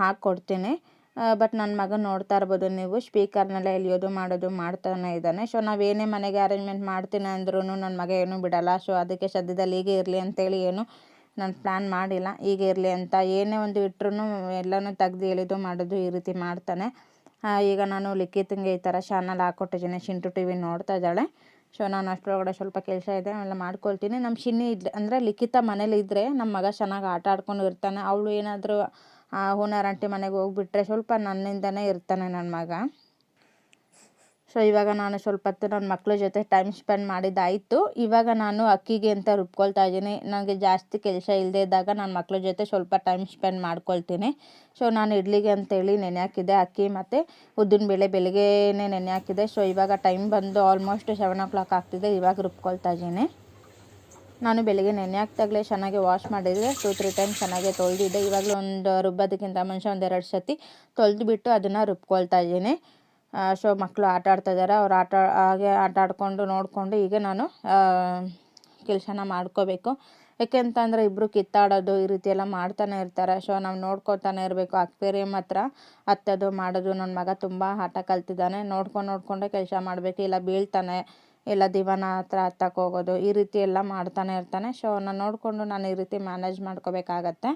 Speaker 1: ಹಾಕ್ಕೊಡ್ತೀನಿ ಬಟ್ ನನ್ನ ಮಗ ನೋಡ್ತಾ ಇರ್ಬೋದು ನೀವು. ಸ್ಪೀಕರ್ನೆಲ್ಲ ಎಳಿಯೋದು, ಮಾಡೋದು, ಮಾಡ್ತಾನೆ ಇದ್ದಾನೆ. ಸೊ ನಾವೇನೇ ಮನೆಗೆ ಅರೇಂಜ್ಮೆಂಟ್ ಮಾಡ್ತೀನಿ ಅಂದ್ರೂ ನನ್ನ ಮಗ ಏನೂ ಬಿಡಲ್ಲ. ಸೊ ಅದಕ್ಕೆ ಸದ್ಯದಲ್ಲಿ ಹೀಗೆ ಇರಲಿ ಅಂತೇಳಿ ಏನು ನಾನು ಪ್ಲ್ಯಾನ್ ಮಾಡಿಲ್ಲ. ಈಗ ಇರಲಿ ಅಂತ ಏನೇ ಒಂದು ಇಟ್ರೂ ಎಲ್ಲನೂ ತೆಗ್ದು ಎಳೆದು ಮಾಡೋದು ಈ ರೀತಿ ಮಾಡ್ತಾನೆ. ಈಗ ನಾನು ಲಿಖಿತಂಗೆ ಈ ಥರ ಚಾನಲ್ ಹಾಕ್ಕೊಟ್ಟಿದ್ದೀನಿ ಶಿಂಟು ಟಿ ವಿ ನೋಡ್ತಾ ಇದ್ದಾಳೆ. ಸೊ ನಾನು ಅಷ್ಟರೊಳಗಡೆ ಸ್ವಲ್ಪ ಕೆಲಸ ಇದೆ ಅವೆಲ್ಲ ಮಾಡ್ಕೊಳ್ತೀನಿ. ನಮ್ಮ ಶಿನ್ನಿ ಇದ್ ಅಂದರೆ ಲಿಖಿತ ಮನೇಲಿ ಇದ್ದರೆ ನಮ್ಮ ಮಗ ಚೆನ್ನಾಗಿ ಆಟ ಆಡ್ಕೊಂಡು ಇರ್ತಾನೆ. ಅವಳು ಏನಾದರೂ ಹೋನರ್ ಆಂಟಿ ಮನೆಗೆ ಹೋಗ್ಬಿಟ್ರೆ ಸ್ವಲ್ಪ ನನ್ನಿಂದನೇ ಇರ್ತಾನೆ ನನ್ನ ಮಗ. ಸೊ ಇವಾಗ ನಾನು ಸ್ವಲ್ಪ ಹೊತ್ತು ನನ್ನ ಮಕ್ಕಳ ಜೊತೆ ಟೈಮ್ ಸ್ಪೆಂಡ್ ಮಾಡಿದ್ದಾಯಿತು. ಇವಾಗ ನಾನು ಅಕ್ಕಿಗೆ ಅಂತ ರುಬ್ಕೊಳ್ತಾ ಇದ್ದೀನಿ. ನನಗೆ ಜಾಸ್ತಿ ಕೆಲಸ ಇಲ್ಲದೆ ಇದ್ದಾಗ ನನ್ನ ಮಕ್ಕಳ ಜೊತೆ ಸ್ವಲ್ಪ ಟೈಮ್ ಸ್ಪೆಂಡ್ ಮಾಡ್ಕೊಳ್ತೀನಿ. ಸೊ ನಾನು ಇಡ್ಲಿಗೆ ಅಂತೇಳಿ ನೆನೆ ಹಾಕಿದ್ದೆ, ಅಕ್ಕಿ ಮತ್ತು ಉದ್ದಿನಬೇಳೆ ಬೆಳಗ್ಗೆನೇ ನೆನೆ ಹಾಕಿದೆ ಸೊ ಇವಾಗ ಟೈಮ್ ಬಂದು ಆಲ್ಮೋಸ್ಟ್ ಸೆವೆನ್ ಓ ಕ್ಲಾಕ್ ಆಗ್ತಿದೆ, ಇವಾಗ ರುಬ್ಕೊಳ್ತಾ ಇದ್ದೀನಿ. ನಾನು ಬೆಳಗ್ಗೆ ನೆನೆ ಹಾಕ್ದಾಗಲೇ ಚೆನ್ನಾಗಿ ವಾಶ್ ಮಾಡಿದರೆ ಟೂ ತ್ರೀ ಟೈಮ್ ಚೆನ್ನಾಗಿ ತೊಳೆದಿದ್ದೆ. ಇವಾಗಲೂ ಒಂದು ರುಬ್ಬೋದಕ್ಕಿಂತ ಮುಂಚೆ ಒಂದೆರಡು ಸತಿ ತೊಳೆದ್ಬಿಟ್ಟು ಅದನ್ನು ರುಬ್ಕೊಳ್ತಾ ಇದ್ದೀನಿ. ಸೊ ಮಕ್ಕಳು ಆಟ ಆಡ್ತಾ ಇದ್ದಾರೆ ಅವ್ರು ಆಟ, ಹಾಗೆ ಆಟ ಆಡಿಕೊಂಡು ನೋಡಿಕೊಂಡು ಈಗ ನಾನು ಕೆಲಸನ ಮಾಡ್ಕೋಬೇಕು. ಯಾಕೆಂತಂದರೆ ಇಬ್ಬರು ಕಿತ್ತಾಡೋದು ಈ ರೀತಿ ಎಲ್ಲ ಮಾಡ್ತಾನೆ ಇರ್ತಾರೆ. ಸೊ ನಾವು ನೋಡ್ಕೊತಾನೆ ಇರಬೇಕು. ಅಕ್ವೇರಿಯಂ ಹತ್ರ ಹತ್ತೋದು ಮಾಡೋದು. ನನ್ನ ಮಗ ತುಂಬ ಆಟ ಕಲ್ತಿದ್ದಾನೆ. ನೋಡ್ಕೊಂಡು ನೋಡಿಕೊಂಡೇ ಕೆಲಸ ಮಾಡಬೇಕು. ಇಲ್ಲ ಬೀಳ್ತಾನೆ. ಇಲ್ಲ ದಿವಾನ ಹತ್ರ ಹತ್ತಕ್ಕೆ ಹೋಗೋದು. ಈ ರೀತಿ ಎಲ್ಲ ಮಾಡ್ತಾನೆ ಇರ್ತಾನೆ. ಸೊ ನಾನು ನೋಡಿಕೊಂಡು ನಾನು ಈ ರೀತಿ ಮ್ಯಾನೇಜ್ ಮಾಡ್ಕೋಬೇಕಾಗತ್ತೆ.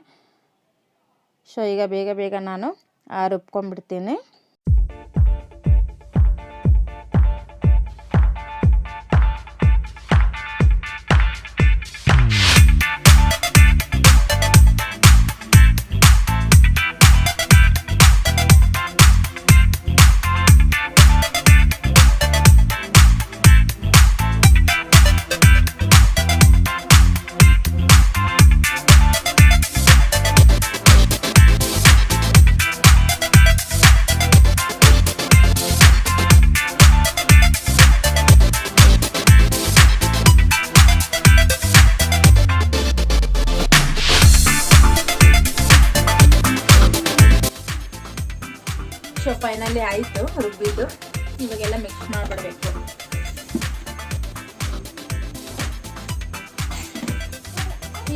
Speaker 1: ಸೊ ಈಗ ಬೇಗ ಬೇಗ ನಾನು ರುಬ್ಕೊಂಡ್ಬಿಡ್ತೀನಿ.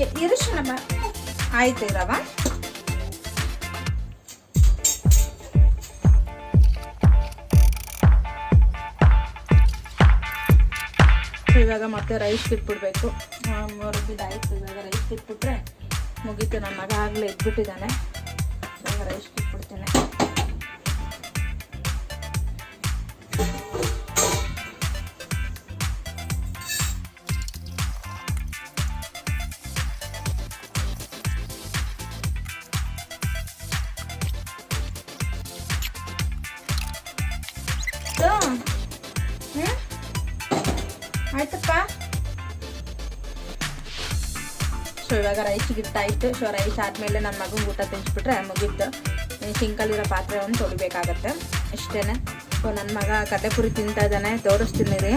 Speaker 1: ಇರಿಶನಮ್ಮ ಆಯ್ತು ರವ ಇವಾಗ ಮತ್ತೆ ರೈಸ್ ಇಟ್ಬಿಡ್ಬೇಕು. ರುಬ್ಬಿದಾಯ್ತು ಇವಾಗ ರೈಸ್ ಇಟ್ಬಿಟ್ರೆ ಮುಗೀತು. ನನ್ನ ಮಗ ಆಗಲೇ ಇದ್ಬಿಟ್ಟಿದ್ದಾನೆ ಇವಾಗ ರೈಸ್ ಇಟ್ಬಿಡ್ತೇನೆ. ಸೊ ಇವಾಗ ರೈಸ್ ಗಿಟ್ಟಾಯಿತು ಸೊ ರೈಸ್ ಆದಮೇಲೆ ನನ್ನ ಮಗು ಊಟ ತಿನ್ಸ್ಬಿಟ್ರೆ ಮುಗೀತು. ಸಿಂಕಲ್ಲಿರೋ ಪಾತ್ರೆ ಒಂದು ತೊಳಿಬೇಕಾಗತ್ತೆ. ಇಷ್ಟೇ ಸೊ ನನ್ನ ಮಗ ಕಡಲೆಪುರಿ ತಿಂತಾ ಇದ್ದಾನೆ. ತೋರಿಸ್ತೀನಿ ರೀ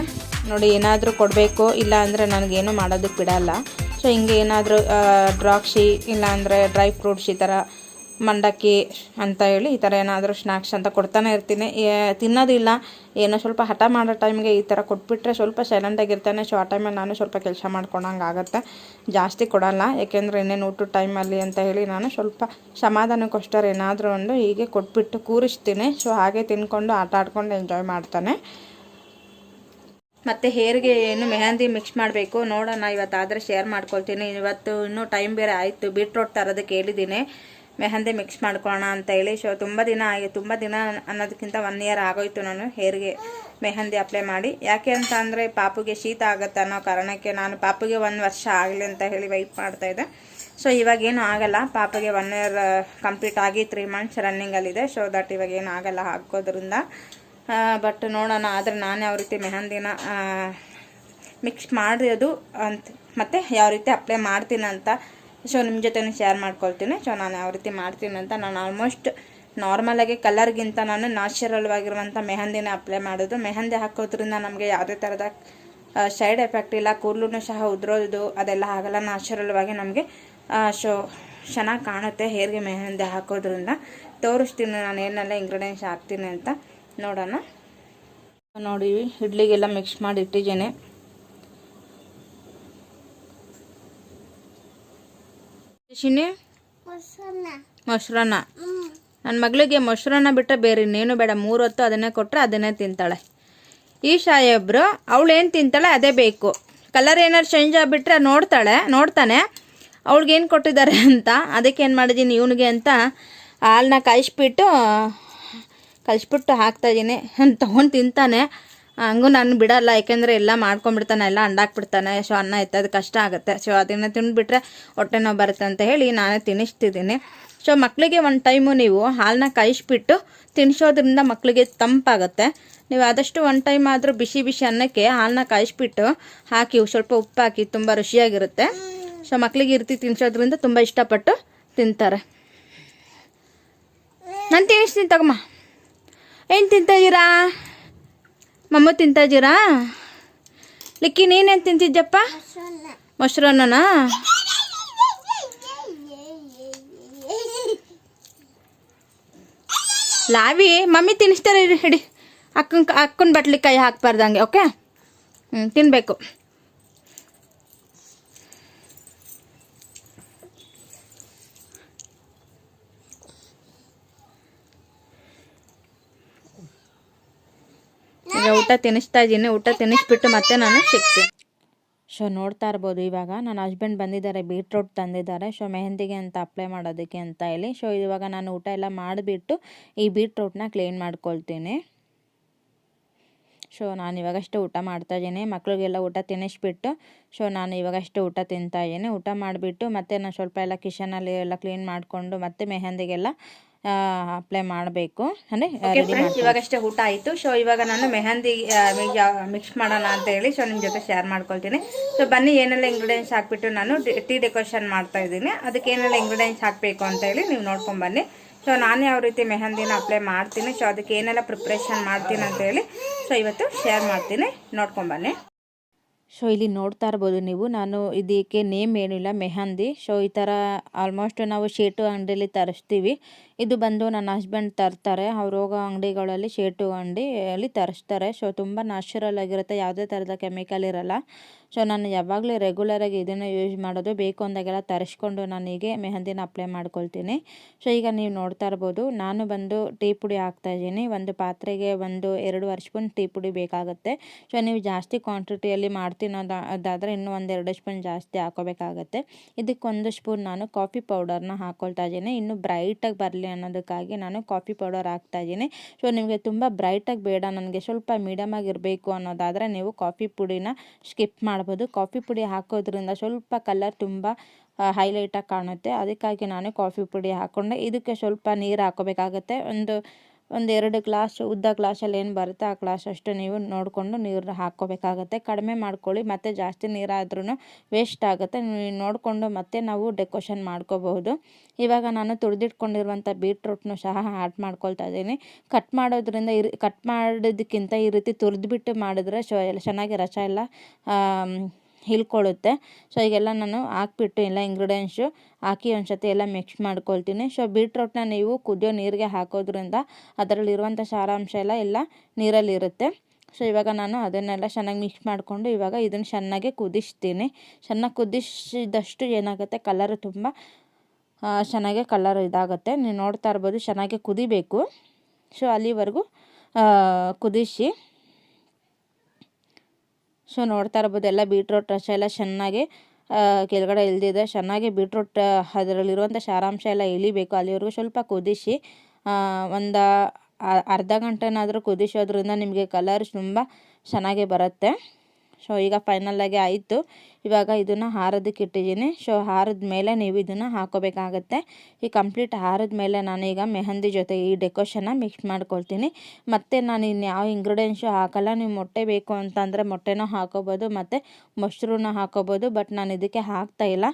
Speaker 1: ನೋಡಿ, ಏನಾದರೂ ಕೊಡಬೇಕು, ಇಲ್ಲ ಅಂದರೆ ನನಗೇನು ಮಾಡೋದಕ್ಕೆ ಬಿಡಲ್ಲ. ಸೊ ಹಿಂಗೆ ಏನಾದರೂ ದ್ರಾಕ್ಷಿ, ಇಲ್ಲ ಅಂದರೆ ಡ್ರೈ ಫ್ರೂಟ್ಸ್ ಈ ಥರ ಮಂಡಕ್ಕಿ ಅಂತ ಹೇಳಿ ಈ ಥರ ಏನಾದರೂ ಸ್ನ್ಯಾಕ್ಸ್ ಅಂತ ಕೊಡ್ತಾನೆ ಇರ್ತೀನಿ. ತಿನ್ನೋದಿಲ್ಲ. ಏನೋ ಸ್ವಲ್ಪ ಹಠ ಮಾಡೋ ಟೈಮ್ಗೆ ಈ ಥರ ಕೊಟ್ಬಿಟ್ರೆ ಸ್ವಲ್ಪ ಸೈಲೆಂಟಾಗಿರ್ತಾನೆ ಸೊ ಆ ಟೈಮಲ್ಲಿ ನಾನು ಸ್ವಲ್ಪ ಕೆಲಸ ಮಾಡ್ಕೊಂಡಂಗೆ ಆಗುತ್ತೆ. ಜಾಸ್ತಿ ಕೊಡಲ್ಲ. ಯಾಕೆಂದರೆ ಇನ್ನೇನು ಊಟದ ಟೈಮಲ್ಲಿ ಅಂತ ಹೇಳಿ ನಾನು ಸ್ವಲ್ಪ ಸಮಾಧಾನಕ್ಕೋಸ್ಕರ ಏನಾದರೂ ಒಂದು ಹೀಗೆ ಕೊಟ್ಬಿಟ್ಟು ಕೂರಿಸ್ತೀನಿ. ಸೊ ಹಾಗೆ ತಿನ್ಕೊಂಡು ಆಟ ಆಡ್ಕೊಂಡು ಎಂಜಾಯ್ ಮಾಡ್ತಾನೆ. ಮತ್ತು ಹೇರ್ಗೆ ಏನು ಮೆಹಂದಿ ಮಿಕ್ಸ್ ಮಾಡಬೇಕು? ನೋಡೋಣ. ಇವತ್ತಾದರೆ ಶೇರ್ ಮಾಡ್ಕೊಳ್ತೀನಿ. ಇವತ್ತು ಇನ್ನೂ ಟೈಮ್ ಬೇರೆ ಆಯಿತು. ಬೀಟ್ರೋಟ್ ತರೋದಕ್ಕೆ ಹೇಳಿದ್ದೀನಿ. ಮೆಹಂದಿ ಮಿಕ್ಸ್ ಮಾಡ್ಕೊಳ್ಳೋಣ ಅಂತ ಹೇಳಿ. ಸೊ ತುಂಬ ದಿನ ಆಗಿ ತುಂಬ ದಿನ ಅನ್ನೋದಕ್ಕಿಂತ ಒನ್ ಇಯರ್ ಆಗೋಯ್ತು ನಾನು ಹೇರ್ಗೆ ಮೆಹಂದಿ ಅಪ್ಲೈ ಮಾಡಿ. ಯಾಕೆ ಅಂತ ಅಂದರೆ ಪಾಪುಗೆ ಶೀತ ಆಗುತ್ತೆ ಅನ್ನೋ ಕಾರಣಕ್ಕೆ ನಾನು ಪಾಪುಗೆ ಒಂದು ವರ್ಷ ಆಗಲಿ ಅಂತ ಹೇಳಿ ವೆಯ್ಟ್ ಮಾಡ್ತಾಯಿದ್ದೆ ಸೊ ಇವಾಗೇನು ಆಗಲ್ಲ. ಪಾಪಗೆ ಒನ್ ಇಯರ್ ಕಂಪ್ಲೀಟ್ ಆಗಿ ತ್ರೀ ಮಂತ್ಸ್ ರನ್ನಿಂಗಲ್ಲಿದೆ ಸೊ ದಟ್ ಇವಾಗ ಏನು ಆಗಲ್ಲ ಹಾಕೋದ್ರಿಂದ. ಬಟ್ ನೋಡೋಣ. ಆದರೆ ನಾನು ಯಾವ ರೀತಿ ಮೆಹಂದಿನ ಮಿಕ್ಸ್ ಮಾಡಿರೋದು ಅಂತ, ಮತ್ತು ಯಾವ ರೀತಿ ಅಪ್ಲೈ ಮಾಡ್ತೀನಂತ ಸೊ ನಿಮ್ಮ ಜೊತೆನೂ ಶೇರ್ ಮಾಡ್ಕೊಳ್ತೀನಿ. ಸೊ ನಾನು ಯಾವ ರೀತಿ ಮಾಡ್ತೀನಿ ಅಂತ ನಾನು ಆಲ್ಮೋಸ್ಟ್ ನಾರ್ಮಲಾಗಿ ಕಲರ್ಗಿಂತ ನಾನು ನ್ಯಾಚುರಲ್ ಆಗಿರುವಂಥ ಮೆಹಂದಿನ ಅಪ್ಲೈ ಮಾಡೋದು. ಮೆಹಂದಿ ಹಾಕೋದ್ರಿಂದ ನಮಗೆ ಯಾವುದೇ ಥರದ ಸೈಡ್ ಎಫೆಕ್ಟ್ ಇಲ್ಲ. ಕೂದಲು ಸಹ ಉದುರೋದು, ಅದೆಲ್ಲ ಆಗಲ್ಲ. ನ್ಯಾಚುರಲ್ವಾಗಿ ನಮಗೆ ಸೊ ಚೆನ್ನಾಗಿ ಕಾಣುತ್ತೆ ಹೇರ್ಗೆ ಮೆಹಂದಿ ಹಾಕೋದ್ರಿಂದ. ತೋರಿಸ್ತೀನಿ ನಾನು ಏನೆಲ್ಲ ಇಂಗ್ರೀಡಿಯೆಂಟ್ಸ್ ಹಾಕ್ತೀನಿ ಅಂತ. ನೋಡೋಣ. ನೋಡಿ, ಇಡ್ಲಿಗೆಲ್ಲ ಮಿಕ್ಸ್ ಮಾಡಿ ಇಟ್ಟಿದ್ದೀನಿ. ಶಿನಿ ಮೊಸರನ್ನ. ನನ್ನ ಮಗಳಿಗೆ ಮೊಸರನ್ನ ಬಿಟ್ಟರೆ ಬೇರೆ ಇನ್ನೇನು ಬೇಡ. ಮೂರು ಹೊತ್ತು ಅದನ್ನೇ ಕೊಟ್ಟರೆ ಅದನ್ನೇ ತಿಂತಾಳೆ. ಈ ಸಾಹೇಬ್ರು ಅವ್ಳು ಏನು ತಿಂತಾಳೆ ಅದೇ ಬೇಕು. ಕಲರ್ ಏನಾದ್ರು ಚೇಂಜ್ ಆಗಿಬಿಟ್ರೆ ನೋಡ್ತಾಳೆ ನೋಡ್ತಾನೆ. ಅವ್ಳಿಗೇನು ಕೊಟ್ಟಿದ್ದಾರೆ ಅಂತ ಅದಕ್ಕೆ ಏನು ಮಾಡಿದ್ದೀನಿ ಇವನಿಗೆ ಅಂತ ಹಾಲನ್ನ ಕಾಯಿಸ್ಬಿಟ್ಟು ಕಲಿಸ್ಬಿಟ್ಟು ಹಾಕ್ತಾಯಿದ್ದೀನಿ ತೊಗೊಂಡು ತಿಂತಾನೆ. ಹಂಗೂ ನಾನು ಬಿಡಲ್ಲ, ಯಾಕೆಂದರೆ ಎಲ್ಲ ಮಾಡ್ಕೊಂಡ್ಬಿಡ್ತಾನೆ, ಎಲ್ಲ ಅಂಡಾಕ್ಬಿಡ್ತಾನೆ. ಸೊ ಅನ್ನ ಎತ್ತೋದು ಕಷ್ಟ ಆಗುತ್ತೆ. ಸೊ ಅದನ್ನು ತಿಂದುಬಿಟ್ರೆ ಹೊಟ್ಟೆ ನೋವು ಬರುತ್ತೆ ಅಂತ ಹೇಳಿ ನಾನೇ ತಿನ್ನಿಸ್ತಿದ್ದೀನಿ. ಸೊ ಮಕ್ಕಳಿಗೆ ಒಂದು ಟೈಮು ನೀವು ಹಾಲನ್ನ ಕಾಯಿಸ್ಬಿಟ್ಟು ತಿನ್ನಿಸೋದ್ರಿಂದ ಮಕ್ಕಳಿಗೆ ತಂಪಾಗುತ್ತೆ. ನೀವು ಆದಷ್ಟು ಒನ್ ಟೈಮ್ ಆದರೂ ಬಿಸಿ ಬಿಸಿ ಅನ್ನಕ್ಕೆ ಹಾಲನ್ನ ಕಾಯಿಸ್ಬಿಟ್ಟು ಹಾಕಿ ಸ್ವಲ್ಪ ಉಪ್ಪು ಹಾಕಿ ತುಂಬ ರುಚಿಯಾಗಿರುತ್ತೆ. ಸೊ ಮಕ್ಕಳಿಗೆ ಇರ್ತಿ ರೀತಿ ತಿನ್ನಿಸೋದ್ರಿಂದ ತುಂಬ ಇಷ್ಟಪಟ್ಟು ತಿಂತಾರೆ. ನಾನು ತಿನ್ನಿಸ್ತೀನಿ ತಗಮ್ಮ. ಏನು ತಿಂತಾಯಿದ್ದೀರಾ ಮಮ್ಮ ತಿಂತಾಯಿದ್ದೀರಾ ಲಿಕ್ಕಿ, ನೀನೇನು ತಿಂತಿದ್ದಪ್ಪ ಮೊಸರನ್ನನಾ ಲಾವಿ, ಮಮ್ಮಿ ತಿನ್ನಿಸ್ತಾರೆ ಹಿಡಿ. ಅಕ್ಕನ ಅಕ್ಕನ ಬಟ್ಲಿಗೆ ಕೈ ಹಾಕ್ಬಾರ್ದಂಗೆ, ಓಕೆ? ಹ್ಞೂ ತಿನ್ನಬೇಕು ಈಗ ಊಟ ತಿನ್ನಿಸ್ತಾ ಇದ್ದೀನಿ ಊಟ ತಿನ್ನಿಸ್ಬಿಟ್ಟು ಮತ್ತೆ ನಾನು ಸಿಗ್ತೀನಿ. ಸೊ, ನೋಡ್ತಾ ಇರ್ಬೋದು ಇವಾಗ. ನನ್ನ ಹಸ್ಬೆಂಡ್ ಬಂದಿದ್ದಾರೆ ಬೀಟ್ರೂಟ್ ತಂದಿದ್ದಾರೆ. ಸೊ, ಮೆಹಂದಿಗೆ ಅಂತ ಅಪ್ಲೈ ಮಾಡೋದಕ್ಕೆ ಅಂತ ಹೇಳಿ. ಸೊ, ಇವಾಗ ನಾನು ಊಟ ಎಲ್ಲ ಮಾಡಿಬಿಟ್ಟು ಈ ಬೀಟ್ರೋಟ್ನ ಕ್ಲೀನ್ ಮಾಡ್ಕೊಳ್ತೀನಿ. ಸೊ, ನಾನು ಇವಾಗಷ್ಟೇ ಊಟ ಮಾಡ್ತಾ ಇದ್ದೀನಿ ಮಕ್ಳಿಗೆಲ್ಲ ಊಟ ತಿನ್ನಿಸ್ಬಿಟ್ಟು. ಸೊ, ನಾನು ಇವಾಗಷ್ಟೇ ಊಟ ತಿಂತಾ ಇದ್ದೀನಿ ಊಟ ಮಾಡಿಬಿಟ್ಟು ಮತ್ತೆ ನಾನು ಸ್ವಲ್ಪ ಎಲ್ಲ ಕಿಶನಲ್ಲಿ ಎಲ್ಲ ಕ್ಲೀನ್ ಮಾಡಿಕೊಂಡು ಮತ್ತೆ ಮೆಹಂದಿಗೆಲ್ಲ ಅಪ್ಲೈ ಮಾಡಬೇಕು. ಅಂದರೆ ಇವಾಗಷ್ಟೇ ಊಟ ಆಯಿತು. ಸೊ ಇವಾಗ ನಾನು ಮೆಹಂದಿ ಮಿಕ್ಸ್ ಮಾಡೋಣ ಅಂತ ಹೇಳಿ ಸೊ ನಿಮ್ಮ ಜೊತೆ ಶೇರ್ ಮಾಡ್ಕೊಳ್ತೀನಿ. ಸೊ ಬನ್ನಿ ಏನೆಲ್ಲ ಇಂಗ್ರೀಡಿಯೆಂಟ್ಸ್ ಹಾಕ್ಬಿಟ್ಟು ನಾನು ಟೀ ಡೆಕೋರೇಷನ್ ಮಾಡ್ತಾ ಇದ್ದೀನಿ. ಅದಕ್ಕೆ ಏನೆಲ್ಲ ಇಂಗ್ರೀಡಿಯೆಂಟ್ಸ್ ಹಾಕಬೇಕು ಅಂತ ಹೇಳಿ ನೀವು ನೋಡ್ಕೊಂಡು ಬನ್ನಿ. ಸೊ ನಾನು ಯಾವ ರೀತಿ ಮೆಹಂದಿನ ಅಪ್ಲೈ ಮಾಡ್ತೀನಿ. ಸೊ ಅದಕ್ಕೆ ಏನೆಲ್ಲ ಪ್ರಿಪ್ರೇಷನ್ ಮಾಡ್ತೀನಿ ಅಂತ ಹೇಳಿ ಸೊ ಇವತ್ತು ಶೇರ್ ಮಾಡ್ತೀನಿ. ನೋಡ್ಕೊಂಡು ಬನ್ನಿ. ಸೊ ಇಲ್ಲಿ ನೋಡ್ತಾ ಇರ್ಬೋದು ನೀವು. ನಾನು ಇದಕ್ಕೆ ನೇಮ್ ಏನಿಲ್ಲ ಮೆಹಂದಿ. ಸೊ ಈ ಥರ ಆಲ್ಮೋಸ್ಟ್ ನಾವು ಶೇಟು ಅಂಗಡಿಯಲ್ಲಿ ತರಿಸ್ತೀವಿ. ಇದು ಬಂದು ನನ್ನ ಹಸ್ಬೆಂಡ್ ತರ್ತಾರೆ. ಅವ್ರು ಹೋಗೋ ಅಂಗಡಿಗಳಲ್ಲಿ ಶೇಟು ಅಂಗಡಿ ಅಲ್ಲಿ ತರಿಸ್ತಾರೆ. ಸೊ ತುಂಬ ನ್ಯಾಚುರಲ್ ಆಗಿರುತ್ತೆ. ಯಾವುದೇ ಥರದ ಕೆಮಿಕಲ್ ಇರಲ್ಲ. ಸೊ ನಾನು ಯಾವಾಗಲೂ ರೆಗ್ಯುಲರಾಗಿ ಇದನ್ನು ಯೂಸ್ ಮಾಡೋದು. ಬೇಕು ಅಂದಾಗೆಲ್ಲ ತರಿಸ್ಕೊಂಡು ನಾನೀಗೆ ಮೆಹಂದಿನ ಅಪ್ಲೈ ಮಾಡ್ಕೊಳ್ತೀನಿ. ಸೊ ಈಗ ನೀವು ನೋಡ್ತಾ ಇರ್ಬೋದು, ನಾನು ಬಂದು ಟೀ ಪುಡಿ ಹಾಕ್ತಾಯಿದ್ದೀನಿ ಒಂದು ಪಾತ್ರೆಗೆ ಒಂದು ಎರಡು ಸ್ಪೂನ್ ಟೀ ಪುಡಿ ಬೇಕಾಗುತ್ತೆ. ಸೊ ನೀವು ಜಾಸ್ತಿ ಕ್ವಾಂಟಿಟಿಯಲ್ಲಿ ಮಾಡ್ತೀನೋದು ಅದಾದರೆ ಇನ್ನೂ ಒಂದು ಎರಡು ಸ್ಪೂನ್ ಜಾಸ್ತಿ ಹಾಕೋಬೇಕಾಗತ್ತೆ. ಇದಕ್ಕೊಂದು ಸ್ಪೂನ್ ನಾನು ಕಾಫಿ ಪೌಡರ್ನ ಹಾಕ್ಕೊಳ್ತಾ ಇದ್ದೀನಿ. ಇನ್ನೂ ಬ್ರೈಟಾಗಿ ಬರಲಿ ಅನ್ನೋದಕ್ಕಾಗಿ ನಾನು ಕಾಫಿ ಪೌಡರ್ ಹಾಕ್ತಾ ಇದ್ದೀನಿ. ಸೊ ನಿಮಗೆ ತುಂಬ ಬ್ರೈಟಾಗಿ ಬೇಡ, ನನಗೆ ಸ್ವಲ್ಪ ಮೀಡಿಯಮ್ ಇರಬೇಕು ಅನ್ನೋದಾದರೆ ನೀವು ಕಾಫಿ ಪುಡಿನ ಸ್ಕಿಪ್ ಮಾಡ್ಬೋದು. ಕಾಫಿ ಪುಡಿ ಹಾಕೋದ್ರಿಂದ ಸ್ವಲ್ಪ ಕಲರ್ ತುಂಬ ಹೈಲೈಟಾಗಿ ಕಾಣುತ್ತೆ. ಅದಕ್ಕಾಗಿ ನಾನು ಕಾಫಿ ಪುಡಿ ಹಾಕ್ಕೊಂಡೆ ಇದಕ್ಕೆ ಸ್ವಲ್ಪ ನೀರು ಹಾಕೋಬೇಕಾಗತ್ತೆ. ಒಂದು ಒಂದು ಎರಡು ಗ್ಲಾಸ್ ಉದ್ದ ಗ್ಲಾಸಲ್ಲಿ ಏನು ಬರುತ್ತೆ ಆ ಗ್ಲಾಸ್ ಅಷ್ಟು ನೀವು ನೋಡಿಕೊಂಡು ನೀರು ಹಾಕ್ಕೋಬೇಕಾಗತ್ತೆ. ಕಡಿಮೆ ಮಾಡ್ಕೊಳ್ಳಿ, ಮತ್ತು ಜಾಸ್ತಿ ನೀರಾದ್ರೂ ವೇಸ್ಟ್ ಆಗುತ್ತೆ. ನೀವು ನೋಡಿಕೊಂಡು ಮತ್ತೆ ನಾವು ಡೆಕೋರೇಷನ್ ಮಾಡ್ಕೋಬಹುದು. ಇವಾಗ ನಾನು ತುರಿದಿಟ್ಕೊಂಡಿರುವಂಥ ಬೀಟ್ರೂಟ್ನು ಸಹ ಆ್ಯಡ್ ಮಾಡ್ಕೊಳ್ತಾ ಇದ್ದೀನಿ. ಕಟ್ ಮಾಡೋದ್ರಿಂದ ಇರ್ ಕಟ್ ಮಾಡೋದಕ್ಕಿಂತ ಈ ರೀತಿ ತುರಿದ್ಬಿಟ್ಟು ಮಾಡಿದ್ರೆ ಚೆನ್ನಾಗಿ ರಸ ಎಲ್ಲ ಹಿಲ್ಕೊಳ್ಳುತ್ತೆ. ಸೊ ಈಗೆಲ್ಲ ನಾನು ಹಾಕ್ಬಿಟ್ಟು ಎಲ್ಲ ಇಂಗ್ರೀಡಿಯೆಂಟ್ಸು ಹಾಕಿ ಒಂದು ಸತಿ ಎಲ್ಲ ಮಿಕ್ಸ್ ಮಾಡ್ಕೊಳ್ತೀನಿ. ಸೊ ಬೀಟ್ರೋಟ್ನ ನೀವು ಕುದಿಯೋ ನೀರಿಗೆ ಹಾಕೋದ್ರಿಂದ ಅದರಲ್ಲಿರುವಂಥ ಸಾರಾಂಶ ಎಲ್ಲ ಎಲ್ಲ ನೀರಲ್ಲಿರುತ್ತೆ. ಸೊ ಇವಾಗ ನಾನು ಅದನ್ನೆಲ್ಲ ಚೆನ್ನಾಗಿ ಮಿಕ್ಸ್ ಮಾಡಿಕೊಂಡು ಇವಾಗ ಇದನ್ನು ಚೆನ್ನಾಗಿ ಕುದಿಸ್ತೀನಿ. ಚೆನ್ನಾಗಿ ಕುದಿಸಿದಷ್ಟು ಏನಾಗುತ್ತೆ? ಕಲರ್ ತುಂಬ ಚೆನ್ನಾಗೆ ಕಲರ್ ಇದಾಗುತ್ತೆ. ನೀವು ನೋಡ್ತಾ ಇರ್ಬೋದು, ಚೆನ್ನಾಗಿ ಕುದಿಬೇಕು. ಸೊ ಅಲ್ಲಿವರೆಗೂ ಕುದಿಸಿ ಸೊ ನೋಡ್ತಾ ಇರ್ಬೋದು, ಎಲ್ಲ ಬೀಟ್ರೋಟ್ ರಸ ಎಲ್ಲ ಚೆನ್ನಾಗಿ ಕೆಳಗಡೆ ಇಳಿದಿದೆ ಚೆನ್ನಾಗಿ ಬೀಟ್ರೂಟ್ ಅದರಲ್ಲಿರುವಂಥ ಸಾರಾಂಶ ಎಲ್ಲ ಇಳಿಬೇಕು ಅಲ್ಲಿವರೆಗೂ ಸ್ವಲ್ಪ ಕುದಿಸಿ ಒಂದು ಅರ್ಧ ಗಂಟೆನಾದರೂ ಕುದಿಸೋದ್ರಿಂದ ನಿಮಗೆ ಕಲರ್ ತುಂಬ ಚೆನ್ನಾಗಿ ಬರುತ್ತೆ. ಸೊ ಈಗ ಫೈನಲ್ಲಾಗಿ ಆಯಿತು. ಇವಾಗ ಇದನ್ನು ಹಾರೋದಕ್ಕೆ ಇಟ್ಟಿದ್ದೀನಿ. ಸೊ ಹಾರದ ಮೇಲೆ ನೀವು ಇದನ್ನು ಹಾಕೋಬೇಕಾಗತ್ತೆ. ಈ ಕಂಪ್ಲೀಟ್ ಹಾರದ ಮೇಲೆ ನಾನೀಗ ಮೆಹಂದಿ ಜೊತೆ ಈ ಡೆಕೋರೇಷನ್ನ ಮಿಕ್ಸ್ ಮಾಡ್ಕೊಳ್ತೀನಿ. ಮತ್ತು ನಾನು ಇನ್ಯಾವ ಯಾವ ಇಂಗ್ರೀಡಿಯೆಂಟ್ಸು ಹಾಕಲ್ಲ, ನೀವು ಮೊಟ್ಟೆ ಬೇಕು ಅಂತಂದರೆ ಮೊಟ್ಟೆನೂ ಹಾಕೋಬೋದು, ಮತ್ತು ಮೊಸರನ್ನ ಹಾಕೋಬೋದು ಬಟ್ ನಾನು ಇದಕ್ಕೆ ಹಾಕ್ತಾ ಇಲ್ಲ.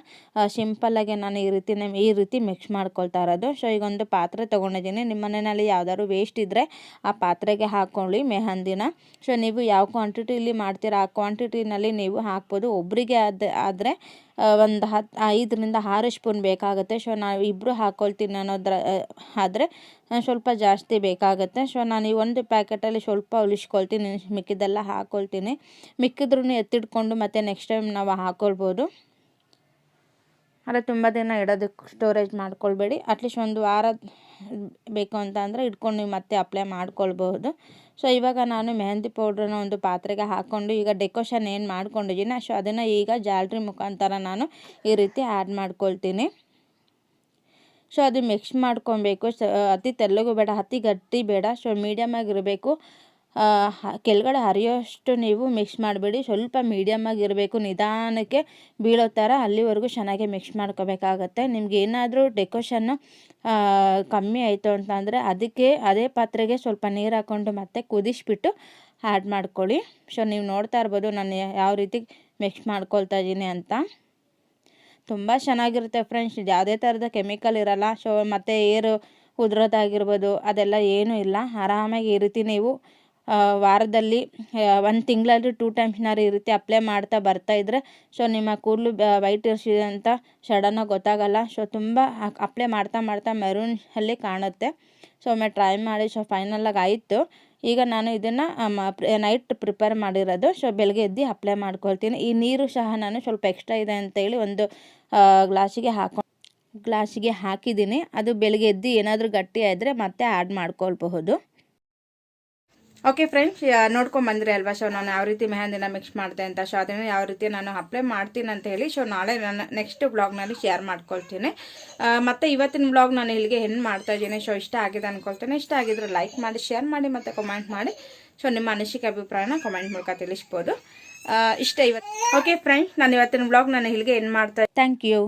Speaker 1: ಸಿಂಪಲ್ಲಾಗೆ ನಾನು ಈ ರೀತಿ ಈ ರೀತಿ ಮಿಕ್ಸ್ ಮಾಡ್ಕೊಳ್ತಾ ಇರೋದು. ಸೊ ಈಗ ಒಂದು ಪಾತ್ರೆ ತೊಗೊಂಡಿದ್ದೀನಿ. ನಿಮ್ಮ ಮನೆಯಲ್ಲಿ ಯಾವ್ದಾದ್ರು ವೇಸ್ಟ್ ಇದ್ದರೆ ಆ ಪಾತ್ರೆಗೆ ಹಾಕ್ಕೊಳ್ಳಿ ಮೆಹಂದಿನ. ಸೊ ನೀವು ಯಾವ ಕ್ವಾಂಟಿಟಿಲಿ ಮಾಡ್ತೀರಾ, ಆ ಕ್ವಾಂಟಿಟಿನಲ್ಲಿ ನೀವು ಹಾಕ್ಬೋದು. ಒಬ್ಬರಿಗೆ ಅದೇ, ಆದರೆ ಒಂದು ಹತ್ತು ಐದರಿಂದ ಆರು ಸ್ಪೂನ್ ಬೇಕಾಗುತ್ತೆ. ಸೊ, ನಾವು ಇಬ್ಬರು ಹಾಕ್ಕೊಳ್ತೀನಿ ಅನ್ನೋದ್ರ ಆದರೆ ಸ್ವಲ್ಪ ಜಾಸ್ತಿ ಬೇಕಾಗುತ್ತೆ. ಸೊ, ನಾನು ಈ ಒಂದು ಪ್ಯಾಕೆಟಲ್ಲಿ ಸ್ವಲ್ಪ ಉಳಿಸ್ಕೊಳ್ತೀನಿ. ಮಿಕ್ಕಿದ್ದೆಲ್ಲ ಹಾಕ್ಕೊಳ್ತೀನಿ ಮಿಕ್ಕಿದ್ರೂ ಎತ್ತಿಟ್ಕೊಂಡು ಮತ್ತೆ ನೆಕ್ಸ್ಟ್ ಟೈಮ್ ನಾವು ಹಾಕ್ಕೊಳ್ಬೋದು ಆದರೆ, ತುಂಬ ದಿನ ಇಡೋದಕ್ಕೆ ಸ್ಟೋರೇಜ್ ಮಾಡ್ಕೊಳ್ಬೇಡಿ. ಅಟ್ಲೀಸ್ಟ್ ಒಂದು ವಾರ ಬೇಕು ಅಂತ ಅಂದರೆ ಇಟ್ಕೊಂಡು ನೀವು ಮತ್ತೆ ಅಪ್ಲೈ ಮಾಡ್ಕೊಳ್ಬಹುದು ಸೊ ಇವಾಗ ನಾನು ಮೆಹಂದಿ ಪೌಡ್ರನ್ನ ಒಂದು ಪಾತ್ರೆಗೆ ಹಾಕ್ಕೊಂಡು ಈಗ ಡೆಕೋರೇಷನ್ ಏನು ಮಾಡ್ಕೊಂಡಿದ್ದೀನಿ ಸೊ ಅದನ್ನು ಈಗ ಜಾಲ್ರಿ ಮುಖಾಂತರ ನಾನು ಈ ರೀತಿ ಆ್ಯಡ್ ಮಾಡ್ಕೊಳ್ತೀನಿ. ಸೊ ಅದು ಮಿಕ್ಸ್ ಮಾಡ್ಕೊಬೇಕು. ಸ ಅತಿ ತೆಳ್ಳಗೂ ಬೇಡ, ಅತಿ ಗಟ್ಟಿ ಬೇಡ. ಸೊ ಮೀಡಿಯಮಾಗಿರಬೇಕು ಕೆಳಗಡೆ ಹರಿಯೋಷ್ಟು ನೀವು ಮಿಕ್ಸ್ ಮಾಡಬೇಡಿ. ಸ್ವಲ್ಪ ಮೀಡಿಯಮ್ ಇರಬೇಕು ನಿಧಾನಕ್ಕೆ ಬೀಳೋ ಥರ ಅಲ್ಲಿವರೆಗೂ ಚೆನ್ನಾಗಿ ಮಿಕ್ಸ್ ಮಾಡ್ಕೋಬೇಕಾಗತ್ತೆ. ನಿಮ್ಗೆ ಏನಾದರೂ ಡೆಕೋಷನ್ನು ಕಮ್ಮಿ ಆಯಿತು ಅಂತಂದರೆ ಅದಕ್ಕೆ ಅದೇ ಪಾತ್ರೆಗೆ ಸ್ವಲ್ಪ ನೀರು ಹಾಕ್ಕೊಂಡು ಮತ್ತೆ ಕುದಿಸ್ಬಿಟ್ಟು ಆ್ಯಡ್ ಮಾಡ್ಕೊಳ್ಳಿ. ಸೊ ನೀವು ನೋಡ್ತಾ ಇರ್ಬೋದು ನಾನು ಯಾವ ರೀತಿ ಮಿಕ್ಸ್ ಮಾಡ್ಕೊಳ್ತಾ ಇದ್ದೀನಿ ಅಂತ. ತುಂಬ ಚೆನ್ನಾಗಿರುತ್ತೆ ಫ್ರೆಂಡ್ಸ್ ಯಾವುದೇ ಥರದ ಕೆಮಿಕಲ್ ಇರಲ್ಲ. ಸೊ ಮತ್ತು ಏರು ಉದುರೋದಾಗಿರ್ಬೋದು, ಅದೆಲ್ಲ ಏನೂ ಇಲ್ಲ. ಆರಾಮಾಗಿ ಈ ರೀತಿ ನೀವು ವಾರದಲ್ಲಿ ಒಂದು ತಿಂಗಳಲ್ಲಿ ಟೂ ಟೈಮ್ಸ್ನಾರು ಈ ರೀತಿ ಅಪ್ಲೈ ಮಾಡ್ತಾ ಬರ್ತಾ ಇದ್ದರೆ ಸೊ ನಿಮ್ಮ ಕೂದಲು ವೈಟ್ ಇರಿಸಿದೆ ಅಂತ ಸಡನ್ನಾಗಿ ಗೊತ್ತಾಗಲ್ಲ. ಸೊ ತುಂಬ ಅಪ್ಲೈ ಮಾಡ್ತಾ ಮಾಡ್ತಾ ಮೆರೂನ್ ಅಲ್ಲಿ ಕಾಣುತ್ತೆ. ಸೊ ಒಮ್ಮೆ ಟ್ರೈ ಮಾಡಿ ಸೊ ಫೈನಲಾಗಿ ಆಯಿತು. ಈಗ ನಾನು ಇದನ್ನು ನೈಟ್ ಪ್ರಿಪೇರ್ ಮಾಡಿರೋದು. ಸೊ ಬೆಳಗ್ಗೆ ಎದ್ದು ಅಪ್ಲೈ ಮಾಡ್ಕೊಳ್ತೀನಿ. ಈ ನೀರು ಸಹ ನಾನು ಸ್ವಲ್ಪ ಎಕ್ಸ್ಟ್ರಾ ಇದೆ ಅಂತೇಳಿ ಒಂದು ಗ್ಲಾಸಿಗೆ ಹಾಕೊ, ಗ್ಲಾಸಿಗೆ ಹಾಕಿದ್ದೀನಿ. ಅದು ಬೆಳಗ್ಗೆ ಎದ್ದು ಏನಾದರೂ ಗಟ್ಟಿ ಆದರೆ ಮತ್ತೆ ಆ್ಯಡ್ ಮಾಡ್ಕೊಳ್ಬಹುದು. ಓಕೆ ಫ್ರೆಂಡ್ಸ್ ನೋಡ್ಕೊಂಡ್ ಬಂದ್ರಿ ಅಲ್ವಾ? ಸೊ ನಾನು ಯಾವ ರೀತಿ ಮೆಹಂದಿನ ಮಿಕ್ಸ್ ಮಾಡಿದೆ ಅಂತ ಸೊ ಅದನ್ನು ಯಾವ ರೀತಿ ನಾನು ಅಪ್ಲೈ ಮಾಡ್ತೀನಿ ಅಂತ ಹೇಳಿ ಸೊ ನಾಳೆ ನಾನು ನೆಕ್ಸ್ಟ್ ಬ್ಲಾಗ್ನಲ್ಲಿ ಶೇರ್ ಮಾಡ್ಕೊಳ್ತೀನಿ. ಮತ್ತು ಇವತ್ತಿನ ಬ್ಲಾಗ್ ನಾನು ಇಲ್ಲಿಗೆ ಹೆಣ್ಣು ಮಾಡ್ತಾ ಇದ್ದೀನಿ. ಸೊ ಇಷ್ಟ ಆಗಿದೆ ಅಂದ್ಕೊಳ್ತೇನೆ ಇಷ್ಟ ಆಗಿದ್ರೆ ಲೈಕ್ ಮಾಡಿ ಶೇರ್ ಮಾಡಿ, ಮತ್ತು ಕಮೆಂಟ್ ಮಾಡಿ. ಸೊ ನಿಮ್ಮ ಅನಿಸಿಕೆ, ಅಭಿಪ್ರಾಯನ ಕಮೆಂಟ್ ಮೂಲಕ ತಿಳಿಸ್ಬೋದು. ಇಷ್ಟ ಇವತ್ತು. ಓಕೆ ಫ್ರೆಂಡ್ಸ್ ನಾನು ಇವತ್ತಿನ ಬ್ಲಾಗ್ ನಾನು ಇಲ್ಲಿಗೆ ಏನು ಮಾಡ್ತಾ ಥ್ಯಾಂಕ್ ಯು